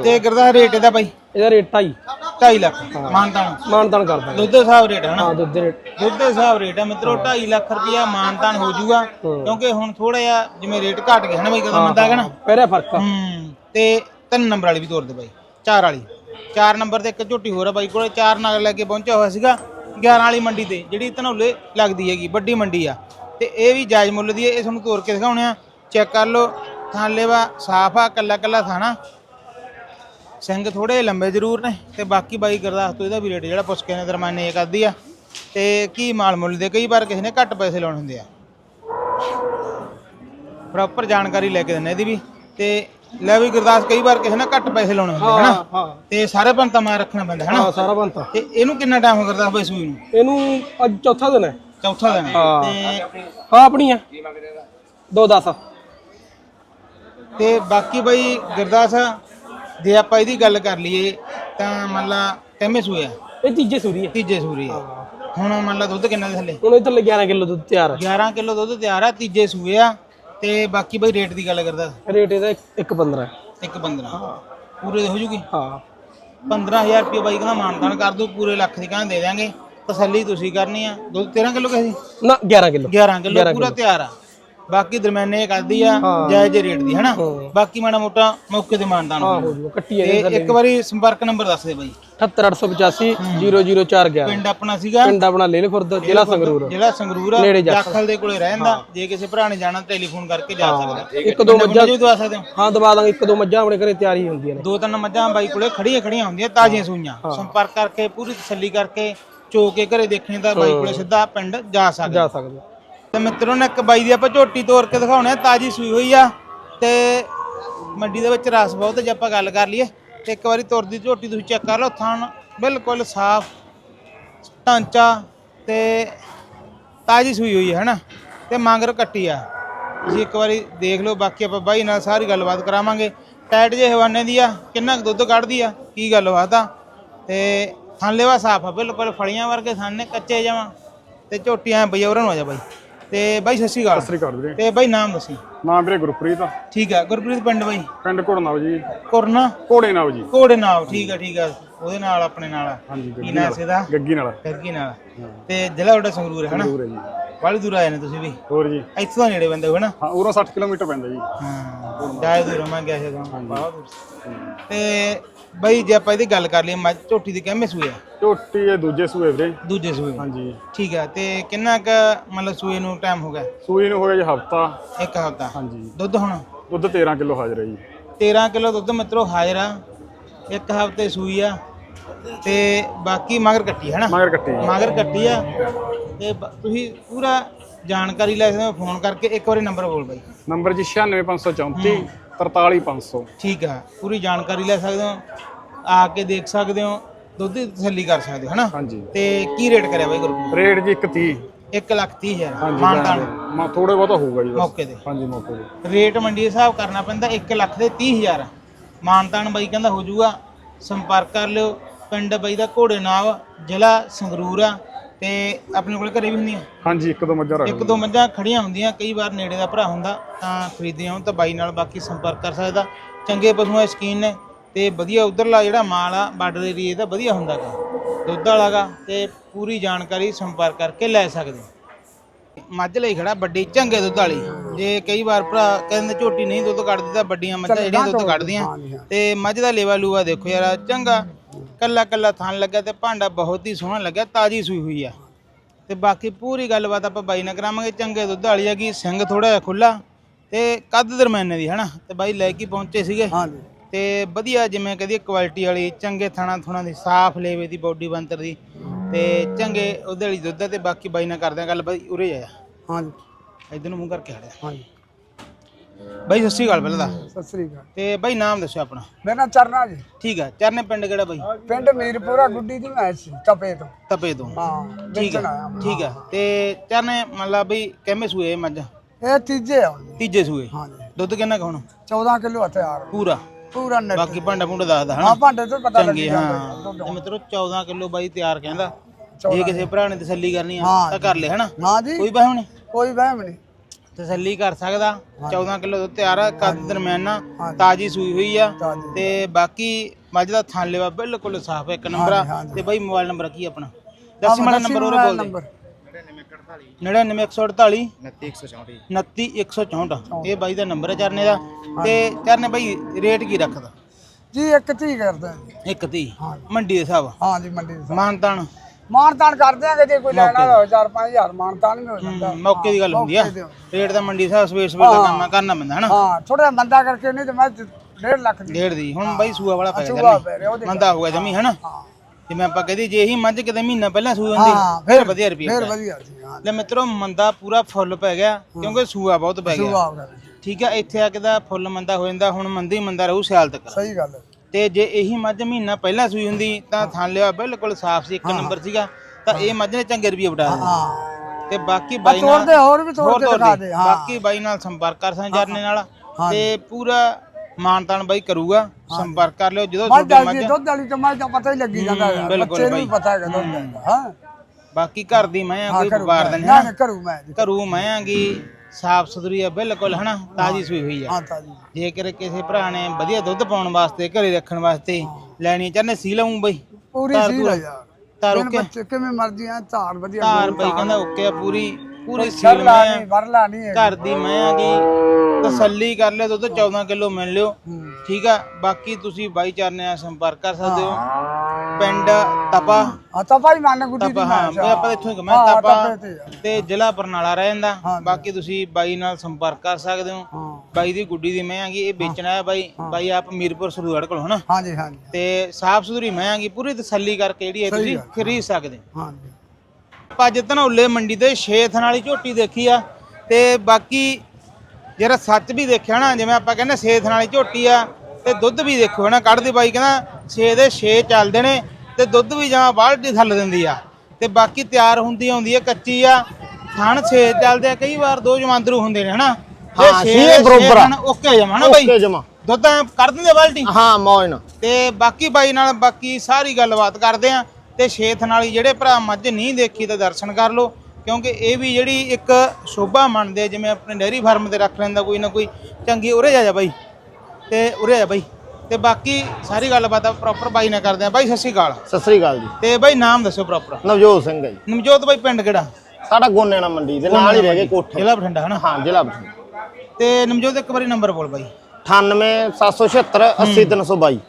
ਤੇ ਕਰਦਾ ਰੇਟ ਇਹਦਾ ਬਾਈ? ਇਹਦਾ ਰੇਟ 2.5 2.5 ਲੱਖ। ਮਾਨਤਾਨ। ਮਾਨਤਾਨ ਕਰਦਾ ਦੁੱਧ ਦੇ ਹਿਸਾਬ ਰੇਟ ਹਨਾ ਹਾਂ ਦੁੱਧ ਦੇ ਰੇਟ। ਦੁੱਧ ਦੇ ਹਿਸਾਬ ਰੇਟ ਆ ਮਿੱਤਰੋ 2.5 ਲੱਖ ਰੁਪਇਆ ਮਾਨਤਾਨ ਹੋ ਜਾਊਗਾ। ਕਿਉਂਕਿ ਹੁਣ ਥੋੜਾ ਜਿਹਾ ਜਿਵੇਂ ਰੇਟ ਘਟ ਗਿਆ ਹਨਾ ਬਾਈ ਕਦੋਂ ਮੰਦਾ ਹੈਗਾ ਨਾ। ਪਹਿਰਾ ਫ਼ਰਕ ਆ। ਹੂੰ ਤੇ ਤਿੰਨ ਨੰਬਰ ਵਾਲੀ ਵੀ ਤੋਰ ਦੇ ਬਾਈ ਚਾਰ ਵਾਲੀ। ਚਾਰ ਨੰਬਰ ਤੇ ਇੱਕ ਝੋਟੀ ਹੋਰ ਆ ਬਾਈ ਕੋਲੇ ਚਾਰ ਨਗ ਲੈ ਕੇ ਪਹੁੰਚਿਆ ਹੋਇਆ ਸੀਗਾ 11 ਵਾਲੀ ਮੰਡੀ ਤੇ ਜਿਹੜੀ ਧਨੌਲੇ ਲੱਗਦੀ ਹੈਗੀ ਵੱਡੀ ਮੰਡੀ ਆ। ਤੇ ਇਹ ਵੀ ਜਾਇਜ਼ ਮੁੱਲ ਦੀ ਹੈ ਇਹ ਤੁਹਾਨੂੰ ਤੋਰ ਕੇ ਦਿਖਾਉਣੇ ਆ। ਚੈੱਕ ਕਰ ਲਓ ਥਾਲੇ ਵਾ ਸਾਫ਼ ਆ ਕੱਲਾ ਕੱਲਾ ਥਾਣਾ ਸਿੰਘ ਥੋੜੇ ਲੰਬੇ ਜ਼ਰੂਰ ਨੇ ਤੇ ਬਾਕੀ ਬਾਈ ਗੁਰਦਾਸ ਤੋਂ ਇਹਦਾ ਵੀ ਰੇਟ ਜਿਹੜਾ ਪੁੱਛ ਕੇ ਨੇ ਦਰਮਾਨੇ ਕਰਦੀ ਆ। ਤੇ ਕੀ ਮਾਲ ਮੁੱਲ ਦੇ ਕਈ ਵਾਰ ਕਿਸੇ ਨੇ ਘੱਟ ਪੈਸੇ ਲਾਉਣੇ ਹੁੰਦੇ ਆ। ਪ੍ਰੋਪਰ ਜਾਣਕਾਰੀ ਲੈ ਕੇ ਦਿੰਦੇ ਇਹਦੀ ਵੀ। ਤੇ ਲੈ ਵੀ ਗੁਰਦਾਸ ਕਈ ਵਾਰ ਕਿਸੇ ਨੇ ਘੱਟ ਪੈਸੇ ਲਾਉਣੇ ਹੁੰਦੇ ਹਨਾ? ਹਾਂ ਤੇ ਸਾਰੇ ਬੰਤਾ ਮਾਰ ਰੱਖਣਾ ਪੈਂਦਾ ਹਾਂ ਹਨਾ ਸਾਰਾ ਬੰਤਾ ਤੇ ਇਹਨੂੰ ਕਿੰਨਾ ਟਾਈਮ ਹੋ ਗੁਰਦਾਸ ਬਾਈ ਸੂਈ ਨੂੰ? ਇਹਨੂੰ ਅੱਜ ਚੌਥਾ ਦਿਨ ਹੈ। ਚੌਥਾ ਦਿਨ। ਹੈ। ਹਾਂ। ਤੇ ਹਾਂ ਆਪਣੀ ਹੈ। 210 ਤੇ ਬਾਕੀ ਬਾਈ ਗੁਰਦਾਸ ਜੇ ਆਪਾਂ ਇਹਦੀ ਗੱਲ ਕਰ ਲਈਏ ਤਾਂ ਮੰਨ ਲਾ ਕਿੰਨੇ ਸੂਏ ਆ? ਇਹ ਤੀਜੇ ਸੂਰੀ ਹੈ ਤੀਜੇ ਸੂਰੀ ਆ। ਹੁਣ ਮੰਨ ਲਾ ਦੁੱਧ ਕਿੰਨਾ ਦੇ ਥੱਲੇ? ਹੁਣ ਇੱਧਰ 11 ਕਿਲੋ ਦੁੱਧ ਤਿਆਰ ਹੈ 11 ਕਿਲੋ ਦੁੱਧ ਤਿਆਰ ਆ ਤੀਜੇ ਸੂਏ ਆ। ਤੇ ਬਾਕੀ ਬਾਈ ਰੇਟ ਦੀ ਗੱਲ ਕਰਦਾ। ਰੇਟ ਇਹਦਾ 1.15 ਹੈ ਇੱਕ 15 ਪੂਰੇ ਦੇ ਹੋ ਜੂਗੀ? ਹਾਂ। 15000 ਰੁਪਏ ਬਾਈ ਕਹਿੰਦਾ ਮਾਨਦਾਨ ਕਰ ਦੋ ਪੂਰੇ ਲੱਖ ਦੀ ਕਹਿੰਦਾ ਦੇ ਦਿਆਂਗੇ। ਤਸੱਲੀ ਤੁਸੀਂ ਕਰਨੀ ਆ। ਦੁੱਧ 13 ਕਿਲੋ ਕਹੇ ਨਾ 11 ਕਿਲੋ। 11 ਕਿਲੋ ਪੂਰਾ ਤਿਆਰ ਆ। ਬਾਕੀ ਦਰਮਿਆਨੇ ਕਰਦੀ ਆ ਜਾਇਜ਼ ਜਿਹੇ ਰੇਟ ਦੀ ਹਨਾ? ਬਾਕੀ ਮਾੜਾ ਮੋਟਾ ਮੌਕੇ ਤੇ ਮਾਨਦਾਨ ਹਾਂ। ਜੂਗਾ ਕੱਟੀ ਇਹਦੇ ਤੇ ਇੱਕ ਵਾਰੀ ਸੰਪਰਕ ਨੰਬਰ ਦੱਸ ਦੇ ਬਾਈ। 78885 00411 ਪਿੰਡ ਆਪਣਾ ਸੀਗਾ। ਪਿੰਡ ਆਪਣਾ ਲੇਲਖੁਰਦ ਜ਼ਿਲ੍ਹਾ ਸੰਗਰੂਰ। ਜਿਹੜਾ ਸੰਗਰੂਰ ਆ। ਨੇੜੇ ਜਾਖਲ। ਜਾਖਲ ਦੇ ਕੋਲੇ ਰਹਿੰਦਾ ਜੇ ਕਿਸੇ ਭਰਾ ਨੇ ਜਾਣਾ ਟੈਲੀਫੋਨ ਕਰਕੇ ਜਾ ਸਕਦਾ। ਇੱਕ ਦੋ ਮੱਝਾਂ ਜੀ ਦਵਾ ਸਕਦੇ ਹੋ। ਹਾਂ ਦਵਾ ਦਾਂਗੇ। ਇੱਕ ਦੋ ਮੱਝਾਂ ਆਪਣੇ ਘਰੇ ਤਿਆਰ ਹੁੰਦੀਆਂ ਨੇ। ਦੋ ਤਿੰਨ ਮੱਝਾਂ ਬਾਈ ਕੋਲੇ ਖੜੀਆਂ ਖੜੀਆਂ ਹੁੰਦੀਆਂ ਤਾਜ਼ੀਆਂ ਸੂਈਆਂ। ਸੰਪਰਕ ਕਰਕੇ ਪੂਰੀ ਤਸੱਲੀ ਕਰਕੇ ਚੋ ਕੇ ਘਰੇ ਦੇਖਣੀ ਤਾਂ ਬਾਈ ਕੋਲੇ ਸਿੱਧਾ ਪਿੰਡ ਜਾ ਸਕਦਾ ਜਾ ਸਕਦੇ ਤੇ ਮਿੱਤਰੋਂ ਨੇ ਇੱਕ ਬਾਈ ਦੀ ਆਪਾਂ ਝੋਟੀ ਤੋੜ ਕੇ ਦਿਖਾਉਣੇ ਆ, ਤਾਜੀ ਸੂਈ ਹੋਈ ਆ ਤੇ ਮੰਡੀ ਦੇ ਵਿੱਚ ਰਸ ਬਹੁਤ ਜੇ ਆਪਾਂ ਗੱਲ ਕਰ ਲਈਏ ਤੇ ਇੱਕ ਵਾਰੀ ਤੁਰਦੀ ਝੋਟੀ ਤੁਸੀਂ ਚੈੱਕ ਕਰ ਲਓ, ਥਣ ਬਿਲਕੁਲ ਸਾਫ਼, ਢਾਂਚਾ ਤੇ ਤਾਜੀ ਸੂਈ ਹੋਈ ਹੈ ਹਨਾ? ਤੇ ਮੰਗਰ ਕੱਟੀ ਆ। ਤੁਸੀਂ ਇੱਕ ਵਾਰੀ ਦੇਖ ਲਓ, ਬਾਕੀ ਆਪਾਂ ਬਾਈ ਨਾਲ ਸਾਰੀ ਗੱਲਬਾਤ ਕਰਾਵਾਂਗੇ। ਟਾਈਟ ਜੇ ਹਵਾਨੇ ਦੀ ਆ, ਕਿੰਨਾ ਕੁ ਦੁੱਧ ਕੱਢਦੀ ਆ, ਕੀ ਗੱਲਬਾਤ ਆ? ਤੇ ਥਣ ਲੈਵਾ ਸਾਫ਼ ਆ, ਬਿਲਕੁਲ ਫਲੀਆਂ ਵਰਗੇ ਥਾਂ ਨੇ, ਕੱਚੇ ਜਾਵਾਂ। ਤੇ ਝੋਟੀਆਂ ਬਈ ਉਹਨਾਂ ਨੂੰ ਆ ਜਾ ਬਾਈ। ਤੇ ਬਾਈ ਸਤਿ ਸ਼੍ਰੀ ਅਕਾਲ। ਸ੍ਰੀ ਅਕਾਲ ਵੀਰੇ। ਤੇ ਬਾਈ ਨਾਮ ਦੱਸੀ। ਨਾਮ ਵੀਰੇ ਗੁਰਪ੍ਰੀਤ ਆ। ਠੀਕ ਆ ਗੁਰਪ੍ਰੀਤ ਪਿੰਡ ਬਾਈ? ਪਿੰਡ ਘੋੜਨਾਵ ਜੀ। ਕੁਰਨਾ ਘੋੜੇ ਨਾਵ ਜੀ। ਘੋੜੇ ਨਾਲ ਠੀਕ ਆ ਠੀਕ ਆ। ਉਹਦੇ ਨਾਲ ਆਪਣੇ ਨਾਲ। ਹਾਂਜੀ ਕੀ ਗੱਗੀ ਨਾਂ ਨਾਲ। ਸੀ ਇਹਦਾ ਗੱਗੀ ਨਾਲ। ਗੱਗੀ ਨਾਲ। ਤੇ ਜ਼ਿਲ੍ਹਾ ਤੁਹਾਡਾ ਸੰਗਰੂਰ ਹੈ ਹਨਾ? ਹੈ ਜੀ। ਬੜੀ ਦੂਰ ਆਏ ਨੇ ਤੁਸੀਂ ਵੀ। ਹੋਰ ਜੀ। ਇੱਥੋਂ ਦਾ ਨੇੜੇ ਬੰਦੇ ਹੋ ਨਾ ਹਾਂ ਉਰੋਂ 60 ਕਿਲੋਮੀਟਰ ਪੈਂਦਾ ਜੀ। ਹਾਂ ਜਾਇ ਦੂਰ ਮੈਂ ਗਿਆ ਸੀ ਤਾਂ ਬਹੁਤ। ਤੇ ਬਾਈ ਜੇ ਆਪਾਂ ਇਹਦੀ ਗੱਲ ਕਰ ਲਈਏ ਮੱਝ ਝੋਟੀ ਦੀ ਕਿੰਨੇ ਸੂਏ ਆ? ਝੋਟੀ ਇਹ ਦੂਜੇ ਸੂਏ ਵੀਰੇ। ਦੂਜੇ ਸੂਏ। ਹਾਂਜੀ। ਠੀਕ ਆ ਤੇ ਕਿੰਨਾ ਕ ਮਤਲਬ ਸੂਏ ਨੂੰ ਟਾਈਮ ਹੋ ਗਿਆ? ਸੂਈ ਨੂੰ ਹੋਇਆ ਜੀ ਹਫਤਾ। ਇੱਕ ਹਫ਼ਤਾ। ਹਾਂਜੀ। ਦੁੱਧ ਹੁਣ? ਦੁੱਧ 13 ਕਿਲੋ ਹਾਜ਼ਰ ਹੈ ਜੀ। 13 ਕਿਲੋ ਦੁੱਧ ਮਿੱਤਰੋ ਹਾਜ਼ਰ ਆ। ਇੱਕ ਹਫ਼ਤੇ ਸੂਈ ਆ। ਤੇ ਬਾਕੀ ਮਗਰ ਕੱਟੀ ਹੈ ਨਾ ਮਗਰ ਕੱਟੀ। ਮਗਰ ਕੱਟੀ ਆ। ਤੇ ਬ- ਤੁਸੀਂ ਪੂਰਾ ਜਾਣਕਾਰੀ ਲੈ ਸਕਦੇ ਹੋ ਫੋਨ ਕਰਕੇ। ਇੱਕ ਵਾਰੀ ਨੰਬਰ ਬੋਲ ਬਾਈ। ਨੰਬਰ ਜੀ 96534 43500 ਠੀਕ ਆ ਪੂਰੀ ਜਾਣਕਾਰੀ ਲੈ ਸਕਦੇ ਹੋ ਆ ਕੇ ਦੇਖ ਸਕਦੇ ਹੋ ਦੁੱਧ ਦੀ ਤਸੱਲੀ ਕਰ ਸਕਦੇ ਹੋ ਹਨਾ? ਹਾਂਜੀ। ਤੇ ਕੀ ਰੇਟ ਕਰਿਆ ਬਾਈ ਗੁਰੂ ਰੇਟ ਜੀ 130 1 ਲੱਖ ਤੀਹ ਹਜ਼ਾਰ ਹਾਂਜੀ ਮਾਨਤਾਨ ਮਾ ਥੋੜੇ ਬਹੁਤਾ ਹੋਊਗਾ ਜੀ ਬਸ। ਮੌਕੇ ਤੇ। ਹਾਂਜੀ ਮੌਕੇ ਤੇ। ਰੇਟ ਮੰਡੀ ਦੇ ਹਿਸਾਬ ਕਰਨਾ ਪੈਂਦਾ 1 ਲੱਖ ਦੇ 30000 ਮਾਨਤਾਨ ਬਾਈ ਕਹਿੰਦਾ ਹੋ ਜਾਊਗਾ ਸੰਪਰਕ ਕਰ ਲਿਓ ਪਿੰਡ ਬਾਈ ਦਾ ਘੋੜੇ ਨਾਵ ਜ਼ਿਲ੍ਹਾ ਸੰਗਰੂਰ ਆ। ਤੇ ਆਪਣੇ ਕੋਲ ਘਰੇ ਵੀ ਹੁੰਦੀਆਂ। ਹਾਂਜੀ ਇੱਕ ਦੋ ਮੱਝਾਂ ਰੱਖ ਇੱਕ ਦੋ ਮੱਝਾਂ ਖੜੀਆਂ ਹੁੰਦੀਆਂ ਕਈ ਵਾਰ ਨੇੜੇ ਦਾ ਭਰਾ ਹੁੰਦਾ ਤਾਂ ਖਰੀਦੀਆਂ ਹੋਣ ਤਾਂ ਬਾਈ ਨਾਲ ਬਾਕੀ ਸੰਪਰਕ ਕਰ ਸਕਦਾ। ਚੰਗੇ ਪਸ਼ੂਆਂ ਦੇ ਸ਼ਕੀਨ ਨੇ ਤੇ ਵਧੀਆ ਉਧਰਲਾ ਜਿਹੜਾ ਮਾਲ ਆ ਬਾਰਡਰ ਏਰੀਏ ਦਾ ਵਧੀਆ ਹੁੰਦਾ ਗਾ। ਦੁੱਧ ਵਾਲਾਗਾ ਤੇ ਪੂਰੀ ਜਾਣਕਾਰੀ ਸੰਪਰਕ ਕਰਕੇ ਲੈ ਸਕਦੇ ਹੋ। ਮੱਝ ਲਈ ਖੜਾ ਵੱਡੀ ਚੰਗੇ ਦੁੱਧ ਵਾਲੀ। ਜੇ ਕਈ ਵਾਰ ਭਰਾ ਕਹਿੰਦੇ ਝੋਟੀ ਨਹੀਂ ਦੁੱਧ ਕੱਢਦੀ ਤਾਂ ਵੱਡੀਆਂ ਮੱਝਾਂ ਜਿਹੜੀਆਂ ਦੁੱਧ ਕੱਢਦੀਆਂ। ਤੇ ਮੱਝ ਦਾ ਲੇਵਾ ਲੂਆ ਦੇਖੋ ਯਾਰ ਚੰਗਾ। ਕੱਲਾ ਕੱਲਾ ਥਣ ਲੱਗਾ ਤੇ ਭਾਂਡਾ ਬਹੁਤ ਹੀ ਸੋਹਣਾ ਲੱਗਾ ਤਾਜੀ ਸੂਈ ਹੋਈ ਆ। ਤੇ ਬਾਕੀ ਪੂਰੀ ਗੱਲਬਾਤ ਆਪਾਂ ਬਾਈ ਨਾਲ ਕਰਾਵਾਂਗੇ ਚੰਗੇ ਦੁੱਧ ਵਾਲੀ ਹੈਗੀ ਸਿੰਘ ਥੋੜਾ ਜਿਹਾ ਖੁੱਲਾ ਤੇ ਕੱਦ ਦਰਮਿਆਨੇ ਦੀ ਹਨਾ? ਤੇ ਬਾਈ ਲੈ ਕੇ ਪਹੁੰਚੇ ਸੀਗੇ। ਹਾਂਜੀ। ਤੇ ਵਧੀਆ ਜਿਵੇਂ ਕਹਦੀ ਕੁਆਲਿਟੀ ਵਾਲੀ ਚੰਗੇ ਥਣਾ ਥੁਣਾ ਦੀ ਸਾਫ਼ ਲੇਵੇ ਦੀ ਬੋਡੀ ਬੰਤਰ ਦੀ ਤੇ ਚੰਗੇ ਉਹਦੇ ਵਾਲੀ ਦੁੱਧ ਆ ਤੇ ਬਾਕੀ ਬਾਈ ਨਾਲ ਕਰਦੇ ਆ ਗੱਲ ਬਾਈ ਉਰੇ ਆਇਆ ਹਾਂਜੀ। ਇਧਰ ਨੂੰ ਮੂੰਹ ਕਰਕੇ ਖੜਿਆ ਹਾਂਜੀ। ਬਾਈ ਸਤਿ ਸ਼੍ਰੀ ਅਕਾਲ ਪਹਿਲਾਂ ਦਾ ਸਤਿ ਸ੍ਰੀ ਅਕਾਲ। ਤੇ ਬਾਈ ਨਾਮ ਦੱਸਿਓ ਆਪਣਾ। ਮੇਰਾ ਨਾਮ ਚਰਨਾ ਜੀ। ਠੀਕ ਆ ਚਰਨੇ ਪਿੰਡ ਕਿਹੜਾ ਬਾਈ? ਪਿੰਡ ਮੀਰਪੁਰਾ ਗੁੱਡੀ ਦੀ ਮੈਂ ਸੀ ਤਪੇ ਤੋਂ। ਤਪੇ ਤੋਂ। ਹਾਂ ਠੀਕ ਆ ਮੈਂ। ਠੀਕ ਆ ਤੇ ਚਰਨੇ ਮੰਨ ਲਾ ਬਈ ਕਿੰਮੇ ਸੂਏ ਇਹ ਮੱਝ? ਇਹ ਤੀਜੇ ਆ। ਤੀਜੇ ਸੂਏ। ਹਾਂਜੀ ਦੁੱਧ ਕਿੰਨਾ ਹੁਣ? 14 ਕਿਲੋ ਹਥਿਆਰ ਪੂਰਾ। ਪੂਰਾ ਨੈਟ। ਬਾਕੀ ਭਾਂਡਾ ਭੁੰਡਾ ਦੱਸਦਾ ਹਾਂ ਭਾਂਡੇ ਤੋਂ ਪਤਾ ਲੱਗ ਹਾਂ। ਤੇ ਮਿੱਤਰੋ 14 ਕਿਲੋ ਬਾਈ ਤਿਆਰ ਕਹਿੰਦਾ। ਜੇ ਕਿਸੇ ਭਰਾ ਨੇ ਤਸੱਲੀ ਕਰਨੀ ਆ ਹਾਂ ਤਾਂ ਕਰ ਲੈ ਹਨਾ? ਹਾਂ ਜੀ। ਕੋਈ ਵਹਿਮ ਨਹੀਂ। ਕੋਈ ਵਹਿਮ ਨਹੀਂ। ਤਸੱਲੀ ਕਰ ਸਕਦਾ। 14 ਕਿਲੋ ਦੁੱਧ ਤਿਆਰ ਆ ਕੱਦ ਦਰਮਿਆਨਾ ਤਾਜੀ ਸੂਈ ਹੋਈ ਆ। ਤੇ ਬਾਕੀ ਮੱਝ ਦਾ ਥਣ ਲੇਵਾ ਬਿਲਕੁਲ ਸਾਫ਼ ਇੱਕ ਨੰਬਰ ਆ। ਤੇ ਬਾਈ ਮੋਬਾਈਲ ਨੰਬਰ ਕੀ ਆਪਣਾ? ਦੱਸੀ ਮਾੜਾ ਨੰਬਰ ਉਹਰੇ ਬੋਲ ਦੇ ਨੰਬਰ। 99148 29164 ਇਹ ਬਾਈ ਦਾ ਨੰਬਰ ਹੈ ਚਰਨੇ ਦਾ। ਤੇ ਚਰਨੇ ਬਾਈ ਰੇਟ ਕੀ ਰੱਖਦਾ? ਜੀ ਇੱਕ ਧੀ ਕਰਦੇ। ਇੱਕ ਤੀ ਮੰਡੀ ਦੇ ਹਿਸਾਬ ਹਾਂ ਜੀ ਮੰਡੀ ਦੇ ਮਾਨਤਾਨ। ਮਾਨਤਾਨ ਕਰਦੇ ਆਂਗੇ ਜੇ ਕੋਈ ਲੈਣਾ ਹੋਵੇ 4-5000 ਮਾਨਤਾਨ ਵੀ ਹੋ ਜਾਂਦਾ। ਮੌਕੇ ਦੀ ਗੱਲ ਹੁੰਦੀ ਆ। ਰੇਟ ਦਾ ਮੰਡੀ ਦੇ ਹਿਸਾਬ ਸਵੇਰ ਸਵੇਰ ਦਾ ਕੰਮ ਕਰਨਾ ਪੈਂਦਾ ਹਨਾ? ਹਾਂ ਥੋੜਾ ਮੰਦਾ ਕਰਕੇ ਨਹੀਂ ਤੇ ਮੈਂ 1.5 ਲੱਖ ਦੀ। ਡੇਢ ਦੀ। ਹੁਣ ਬਾਈ ਸੂਆ ਵਾਲਾ ਪੈ ਗਿਆ ਉਹਦੇ ਮੰਦਾ ਹੋਊਗਾ ਜਮੀ ਹਨਾ? ਜਿਵੇਂ ਆਪਾਂ ਕਹਦੇ ਜੇ ਇਹੀ ਮੱਝ ਕਿਤੇ ਮਹੀਨਾ ਪਹਿਲਾਂ ਹਾਂ ਹੁੰਦੀ ਫਿਰ ਵਧੀਆ ਰੁਪਏ ਫਿਰ ਵਧੀਆ ਹਾਂ। ਲੈ ਮਿੱਤਰੋ ਮੰਦਾ ਪੂਰਾ ਫੁੱਲ ਪੈ ਗਿਆ ਕਿਉਂਕਿ ਸੂਆ ਬਹੁਤ ਪੈ ਗਿਆ। ਠੀਕ ਆ ਇੱਥੇ ਆ ਕੇ ਦਾ ਫੁੱਲ ਮੰਦਾ ਹੋ ਜਾਂਦਾ ਹੁਣ ਮੰਦੀ ਮੰਦਾ ਰਹੂ ਸਿਆਲ ਤੱਕ। ਸਹੀ ਗੱਲ ਹੈ। ਤੇ ਜੇ ਇਹੀ ਮੱਝ ਮਹੀਨਾ ਪਹਿਲਾਂ ਸੂਈ ਹੁੰਦੀ ਤਾਂ ਥਣ ਲਿਆ ਬਿਲਕੁਲ ਸਾਫ਼ ਸੀ ਇੱਕ ਨੰਬਰ ਸੀਗਾ ਤਾਂ ਇਹ ਮੱਝ ਨੇ ਚੰਗੇ ਰੁਪਏ ਵਟਾ ਹਾਂ। ਤੇ ਬਾਕੀ ਬਾਈ ਨਾਲ ਦੇ ਹੋਰ ਵੀ ਤੋੜ ਕੇ ਦਿਖਾ ਦੇ। ਹਾਂ। ਬਾਕੀ ਬਾਈ ਨਾਲ ਸੰਪਰਕ ਕਰ ਸਾਂ ਜਰਨੇ ਨਾਲ। ਤੇ ਪੂਰਾ ਮਾਨਤਾਨ ਬਾਈ ਕਰੂਗਾ ਸੰਪਰਕ ਕਰ ਲਿਓ ਜਦੋਂ ਤੁਹਾਡੇ ਮੱਝ ਦੁੱਧ ਵਾਲੀ ਤਾਂ ਮੱਝ ਦਾ ਪਤਾ ਹੀ ਲੱਗੀ ਜਾਂਦਾ ਹੈ ਬੱਚੇ ਨੂੰ। ਪਤਾ ਹੈਗਾ ਦੁੱਧ ਦਾ। ਹਾਂ। ਬਾਕੀ ਘਰ ਦੀ ਮੈਂ ਕੋਈ ਮੈਂ ਦਿੰਦੇ ਨਾ ਹਾਂ। ਨਾ ਕਰੂ ਮੈਂ ਮੈਂ ਆਂਗੀ ਸਾਫ਼ ਸੁਥਰੀ ਆ ਬਿਲਕੁਲ ਹਨਾ? ਤਾਜੀ ਸੂਈ ਹੋਈ ਆ। ਹਾਂ ਤਾਂ ਜੀ ਜੇਕਰ ਕਿਸੇ ਭਰਾ ਨੇ ਵਧੀਆ ਦੁੱਧ ਪਾਉਣ ਵਾਸਤੇ ਘਰੇ ਰੱਖਣ ਵਾਸਤੇ ਲੈਣੀ ਚਾਹਨੇ ਸੀ ਲਵਾਂ ਬਈ। ਪੂਰੀ ਧਾਰ ਸੀ ਧੂਰ। ਯਾਰ। ਧਾਰ ਓਕੇ? ਬੱਚੇ ਕਿਵੇਂ ਮਰਜ਼ੀ ਆ ਧਾਰ ਵਧੀਆ ਧਾਰ ਬਈ ਕਹਿੰਦਾ ਓਕੇ ਆ ਪੂਰੀ ਪੂਰੀ ਸੀਲ ਮੈਂ ਨਹੀਂ ਵਰਲਾ ਨਹੀਂ ਹੈ ਘਰ ਦੀ ਮੈਂ ਆਂਗੀ ਤਸੱਲੀ ਕਰ ਲਿਓ ਦੁੱਧ 14 ਕਿਲੋ ਮਿਲ ਲਿਓ। ਠੀਕ ਆ? ਬਾਕੀ ਤੁਸੀਂ ਬਾਈ ਚਰਨੇ ਨਾਲ ਸੰਪਰਕ ਕਰ ਸਕਦੇ ਹੋ। ਪਿੰਡ ਤਪਾ। ਆ ਤਾਂ ਭਾਈ ਮੰਨ ਗੁੱਡੀ ਦੀ ਤਪਾ ਹਾਂ ਮੈਂ ਆਪਾਂ ਇੱਥੋਂ ਹੀ ਮੈਂ ਹਾਂ, ਤਪਾ ਤਪੇ ਤੇ ਆ। ਤੇ ਜ਼ਿਲ੍ਹਾ ਬਰਨਾਲਾ ਰਹਿ ਜਾਂਦਾ ਬਾਕੀ ਤੁਸੀਂ ਬਾਈ ਨਾਲ ਸੰਪਰਕ ਕਰ ਸਕਦੇ ਹੋ। ਹਾਂ। ਬਾਈ ਦੀ ਗੁੱਡੀ ਦੀ ਮੈਂ ਆਂਗੀ ਇਹ ਵੇਚਣਾ ਹੈ ਬਾਈ। ਬਾਈ ਆਪ ਮੀਰਪੁਰ ਸਰੂੜ ਕੋਲ ਹਨਾ? ਹਾਂਜੀ ਹਾਂਜੀ। ਤੇ ਸਾਫ਼ ਸੁਥਰੀ ਮੈਂ ਆਂਗੀ ਪੂਰੀ ਤਸੱਲੀ ਕਰਕੇ ਜਿਹੜੀ ਹੈ ਤੁਸੀਂ ਖਰੀਦ ਸਕਦੇ ਹੋ। ਹਾਂਜੀ। ਅੱਜ ਧਨੌਲੇ ਮੰਡੀ ਤੇ ਛੇ ਥਣ ਵਾਲੀ ਝੋਟੀ ਦੇਖੀ ਆ ਤੇ ਬਾਕੀ ਜਿਹੜਾ ਸੱਚ ਵੀ ਦੇਖਿਆ ਨਾ ਜਿਵੇਂ ਆਪਾਂ ਕਹਿੰਦੇ ਛੇ ਥਣ ਵਾਲੀ ਝੋਟੀ ਆ ਤੇ ਦੁੱਧ ਵੀ ਦੇਖੋ ਨਾ ਕੱਢਦੇ ਬਾਈ ਕਹਿੰਦਾ ਛੇ ਦੇ ਛੇ ਚੱਲਦੇ ਨੇ ਤੇ ਦੁੱਧ ਵੀ ਜਮਾ ਬਾਲਟੀ ਥੱਲ ਦਿੰਦੀ ਆ। ਤੇ ਬਾਕੀ ਤਿਆਰ ਹੁੰਦੀ ਆਉਂਦੀ ਆ ਕੱਚੀ ਆ। ਥਣ ਛੇ ਚੱਲਦੇ ਆ ਕਈ ਵਾਰ ਦੋ ਜਮਾਂਦਰੂ ਹੁੰਦੇ ਨੇ ਹਨਾ। ਹਾਂ ਬਰੋਬਰ ਓਕੇ ਜਮਾ ਨਾ ਬਾਈ? ਜਮਾ। ਦੁੱਧ ਐਂ ਕਰ ਦਿੰਦੇ ਬਾਲਟੀ? ਹਾਂ ਮੌਜ ਨਾਲ। ਤੇ ਬਾਕੀ ਬਾਈ ਨਾਲ ਬਾਕੀ ਸਾਰੀ ਗੱਲਬਾਤ ਕਰਦੇ ਆ। ਤੇ ਛੇਥ ਨਾਲੀ ਜਿਹੜੇ ਭਰਾ ਮੱਝ ਨਹੀਂ ਦੇਖੀ ਤਾਂ ਦਰਸ਼ਨ ਕਰ ਲਓ। ਕਿਉਂਕਿ ਇਹ ਵੀ ਜਿਹੜੀ ਇੱਕ ਸ਼ੋਭਾ ਮੰਨਦੇ ਜਿਵੇਂ ਆਪਣੇ ਡੇਅਰੀ ਫਾਰਮ ਤੇ ਰੱਖ ਲੈਂਦਾ ਕੋਈ ਨਾ ਕੋਈ ਚੰਗੀ ਉਰੇ ਜਾ ਜਾ ਬਾਈ। ਤੇ ਉਰੇ ਜਾ ਬਾਈ। ਤੇ ਬਾਕੀ ਸਾਰੀ ਗੱਲਬਾਤ ਪ੍ਰੋਪਰ ਬਾਈ ਨਾਲ ਕਰਦੇ ਆ ਬਾਈ ਸਤਿ ਸ਼੍ਰੀ ਅਕਾਲ। ਸਤਿ ਸ੍ਰੀ ਅਕਾਲ ਜੀ। ਤੇ ਬਾਈ ਨਾਮ ਦੱਸਿਓ ਪ੍ਰੋਪਰ ਨਵਜੋਤ ਸਿੰਘ ਹੈ ਜੀ। ਨਮਜੋਤ ਬਾਈ ਪਿੰਡ ਕਿਹੜਾ? ਸਾਡਾ ਗੋਨੇਣਾ ਮੰਡੀ ਦੇ ਨਾਲ ਹੀ ਰਹਿ ਗਏ ਕੋਠੇ। ਜ਼ਿਲ੍ਹਾ ਬਠਿੰਡਾ ਹਨਾ? ਹਾਂ ਜ਼ਿਲ੍ਹਾ ਬਠਿੰਡਾ। ਤੇ ਨਮਜੋਤ ਇੱਕ ਵਾਰੀ ਨੰਬਰ ਬੋਲ ਬਾਈ। 98 776 80322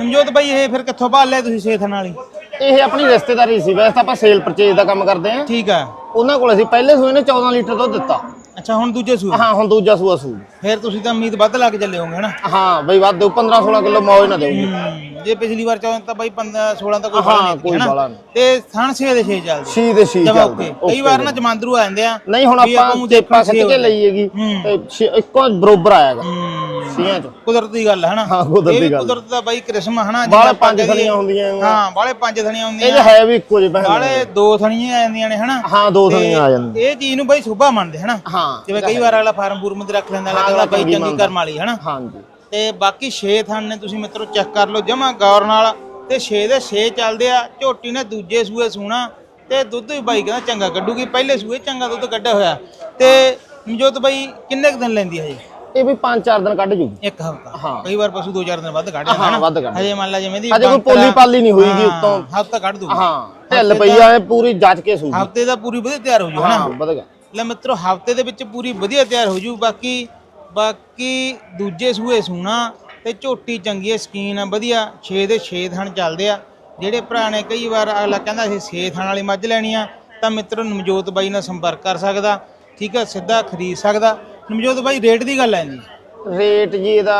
ਨਮਜੋਤ ਬਾਈ। ਇਹ ਫਿਰ ਕਿੱਥੋਂ ਭਾਲ ਲਿਆ ਤੁਸੀਂ ਨਾਲੀ ਇਹ ਆਪਣੀ ਰਿਸ਼ਤੇਦਾਰੀ ਸੀ। ਵੈਸੇ ਤਾਂ ਆਪਾਂ ਸੇਲ ਪਰਚੇਜ ਦਾ ਕੰਮ ਕਰਦੇ ਆਂ ਠੀਕ ਆ। ਉਹਨਾਂ ਕੋਲ ਅਸੀਂ ਪਹਿਲੇ ਸੂਏ ਨੇ 14 ਲੀਟਰ ਦੁੱਧ ਦਿੱਤਾ। ਅੱਛਾ ਹੁਣ ਦੂਜੇ ਸੂਏ ਹਾਂ ਹੁਣ ਦੂਜਾ ਸੂਆ ਸੂ। ਫਿਰ ਤੁਸੀਂ ਤਾਂ ਉਮੀਦ ਵੱਧ ਲਾ ਕੇ ਚੱਲੇ ਹੋਗੇ ਹਨਾ? ਹਾਂ ਬਈ ਵੱਧ ਦਿਓ 15 16 ਕਿਲੋ ਮੌਜ ਨਾ ਹਮ, ਜੇ ਪਿਛਲੀ ਵਾਰ ਚਾਹੁੰ ਤਾਂ ਬਾਈ 15 16 ਤਾਂ ਕੋਈ ਹਾਂ, ਬਾਲਾ ਨਹੀਂ ਕੋਈ? ਬਾਲਾ ਨਹੀਂ। ਤੇ ਥਣ 6 ਦੇ 6 ਚੱਲਦੇ ਛੀ ਦੇ ਛੀ ਜਮਾ ਚੱਲਦੇ ਓਕੇ। ਕਈ ਵਾਰ ਨਾ ਜਮਾਂਦਰੂ ਆ ਜਾਂਦੇ ਆ ਨਹੀਂ ਹੁਣ ਵੀ ਆਪਾਂ ਚੇਪਾ ਛੇ ਖਿੱਚ ਹੋ ਕੇ ਗਏ। ਲਈ ਹੈਗੀ ਹੂੰ। ਤੇ ਛੇ- ਇੱਕੋ ਬਰੋਬਰ ਆਇਆਗਾ ਹਮ, ਛੀਆਂ ਚ। ਕੁਦਰਤ ਦੀ ਗੱਲ ਹੈ ਹਨਾ? ਹਾਂ, ਕੁਦਰਤ ਇਹ ਵੀ ਦੀ ਗੱਲ। ਕੁਦਰਤ ਦਾ ਬਾਈ ਕ੍ਰਿਸ਼ਮਾ ਹਨਾ? ਬਾਲੇ ਆਪਾਂ ਪੰਜ ਕਹੀਏ- ਥਣੀਆਂ ਹੁੰਦੀਆਂ ਨੇ। ਹਾਂ ਬਾਲੇ ਪੰਜ ਥਣੀਆਂ ਇਹ ਹੁੰਦੀਆਂ ਹੈ ਵੀ ਇੱਕੋ ਜਿਹੇ ਬਾਲੇ ਦੋ ਥਣੀਆਂ ਆ ਜਾਂਦੀਆਂ ਨੇ ਹਨਾ? ਹਾਂ ਦੋ ਥਣੀਆਂ ਆ ਜਾਂਦੀਆਂ। ਇਹ ਚੀਜ਼ ਨੂੰ ਬਾਈ ਸੁਭਾ ਮੰਨਦੇ ਹਨਾ? ਹਾਂ ਜਿਵੇਂ ਕਈ ਵਾਰ ਅਗਲਾ ਫਾਰਮ ਫੂਰਮ ਤੇ ਰੱਖ ਲੈਂਦਾ ਹਾਂ, ਅਗਲਾ ਬਾਈ ਚੰਗੀ। ਕਰਮ ਵਾਲੀ ਹਨਾ? ਹਾਂਜੀ। ਤੇ ਬਾਕੀ 6 ਥਣ ਨੇ ਤੁਸੀਂ ਮਿੱਤਰੋ ਚੈੱਕ ਕਰ ਲਓ ਜਮਾ ਗੌਰ ਨਾਲ। ਤੇ 6 ਦੇ 6 ਚੱਲਦੇ ਆ ਝੋਟੀ ਨੇ ਦੂਜੇ ਸੂਏ ਸੂਣਾ ਤੇ ਦੁੱਧ ਵੀ ਬਾਈ ਕਹਿੰਦਾ ਚੰਗਾ ਕੱਢੂਗੀ ਪਹਿਲੇ ਸੂਏ ਚੰਗਾ ਦੁੱਧ ਕੱਢਿਆ ਹੋਇਆ। ਤੇ ਮਨਜੋਤ ਬਾਈ ਕਿੰਨੇ ਦਿਨ ਲੈਂਦੀ ਹੈ ਜੀ ਇਹ ਵੀ 5-4 ਦਿਨ ਕੱਢ ਜੂਗੀ। ਇੱਕ ਹਫਤਾ। ਕਈ ਵਾਰ ਪਸ਼ੂ 2-4 ਦਿਨ ਵੱਧ ਕੱਢ ਜਾਂਦਾ ਹਾਂ, ਵੱਧ ਕੱਢ ਹਜੇ ਮੰਨ ਲਾ ਜਿਵੇਂ ਦੀ ਹਜੇ ਕੋਈ ਪੋਲੀ ਪਾਲੀ ਨਹੀਂ ਹੋਈਗੀ ਉੱਤੋਂ। ਹਫਤਾ ਕੱਢ ਦੂਗੀ ਹਾਂ ਢਿੱਲ ਪਈ ਆ ਪੂਰੀ ਜੱਜ ਕੇ ਸੂਗੀ ਹਫ਼ਤੇ ਦਾ ਪੂਰੀ ਵਧੀਆ ਤਿਆਰ ਹੋ ਜੂ ਹਾਂ ਹਨਾ ਵਧ ਗਿਆ ਲੈ ਮਿੱਤਰੋ ਹਫ਼ਤੇ ਦੇ ਵਿੱਚ ਪੂਰੀ ਵਧੀਆ ਤਿਆਰ ਹੋ ਜੂ ਬਾਕੀ ਬਾਕੀ ਦੂਜੇ ਸੂਏ ਸੂਣਾ ਤੇ ਝੋਟੀ ਚੰਗੀ ਹੈ ਸਕੀਨ ਆ ਵਧੀਆ। 6 ਦੇ 6 ਥਣ ਚੱਲਦੇ ਆ। ਜਿਹੜੇ ਭਰਾ ਨੇ ਕਈ ਵਾਰ ਅਗਲਾ ਕਹਿੰਦਾ ਅਸੀਂ 6 ਥਣ ਵਾਲੀ ਮੱਝ ਲੈਣੀ ਆ ਤਾਂ ਮਿੱਤਰੋ ਨਵਜੋਤ ਬਾਈ ਨਾਲ ਸੰਪਰਕ ਕਰ ਸਕਦਾ। ਠੀਕ ਹੈ ਸਿੱਧਾ ਖਰੀਦ ਸਕਦਾ। ਨਵਜੋਤ ਬਾਈ ਰੇਟ ਦੀ ਗੱਲ ਆਂਦੀ ਰੇਟ ਜੀ ਇਹਦਾ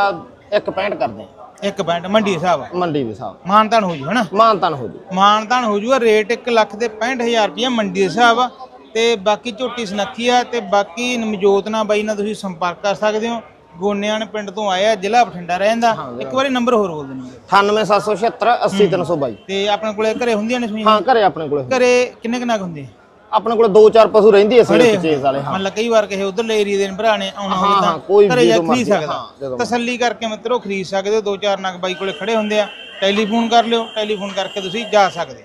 1.65 ਕਰਦੇ ਆ। ਇੱਕ ਪੈਂਟ ਮੰਡੀ ਦੇ ਹਿਸਾਬ ਮੰਡੀ ਦੇ ਹਿਸਾਬ। ਮਾਨਤਾਨ ਹੋ ਜੂ ਹਨਾ? ਮਾਨਤਨ ਹੋ ਜੂ। ਮਾਨਤਾਨ ਹੋ ਜੂਗਾ ਰੇਟ 1 ਲੱਖ ਤੇ 65000 ਰੁਪਏ ਮੰਡੀ ਦੇ ਹਿਸਾਬ ਆ। ਤੇ ਬਾਕੀ ਝੋਟੀ ਸੁਨੱਖੀ ਆ ਤੇ ਬਾਕੀ ਨਮਜੋਤ ਨਾਲ ਬਾਈ ਨਾਲ ਤੁਸੀਂ ਸੰਪਰਕ ਕਰ ਸਕਦੇ ਹੋ। ਗੋਨਿਆਣ ਪਿੰਡ ਤੋਂ ਆਇਆ ਜ਼ਿਲ੍ਹਾ ਬਠਿੰਡਾ ਰਹਿੰਦਾ ਇੱਕ ਵਾਰੀ ਨੰਬਰ ਹੋਰ ਬੋਲ ਦਿੰਦੇ 98776 80322 ਤੇ ਆਪਣੇ ਕੋਲੇ ਘਰੇ ਹੁੰਦੀਆਂ ਨੇ ਸੂਈਆਂ? ਹਾਂ ਘਰੇ ਆਪਣੇ ਕੋਲੇ ਘਰੇ ਕਿੰਨੇ ਕੁ ਨਗ ਹੁੰਦੇ? ਆਪਣੇ ਕੋਲੇ ਦੋ ਚਾਰ ਪਸ਼ੂ ਰਹਿੰਦੀ ਐ ਸੇਲ ਚੇਸ ਵਾਲੇ ਹਾਂ। ਮੰਨ ਲਾ ਕਈ ਵਾਰ ਕਿਸੇ ਉਧਰਲੇ ਏਰੀਆ ਦੇ ਭਰਾ ਨੇ ਆਉਣਾ ਹੋਵੇ ਤਾਂ ਕੋਈ ਘਰੇ ਜਾ ਜਦੋਂ ਖਰੀਦ ਸਕਦਾ। ਤਸੱਲੀ ਕਰਕੇ ਮਿੱਤਰੋ ਖਰੀਦ ਸਕਦੇ ਹੋ ਦੋ ਚਾਰ ਨਗ ਬਾਈ ਕੋਲੇ ਖੜੇ ਹੁੰਦੇ ਆ। ਟੈਲੀਫੋਨ ਕਰ ਲਿਓ ਟੈਲੀਫੋਨ ਕਰਕੇ ਤੁਸੀਂ ਜਾ ਸਕਦੇ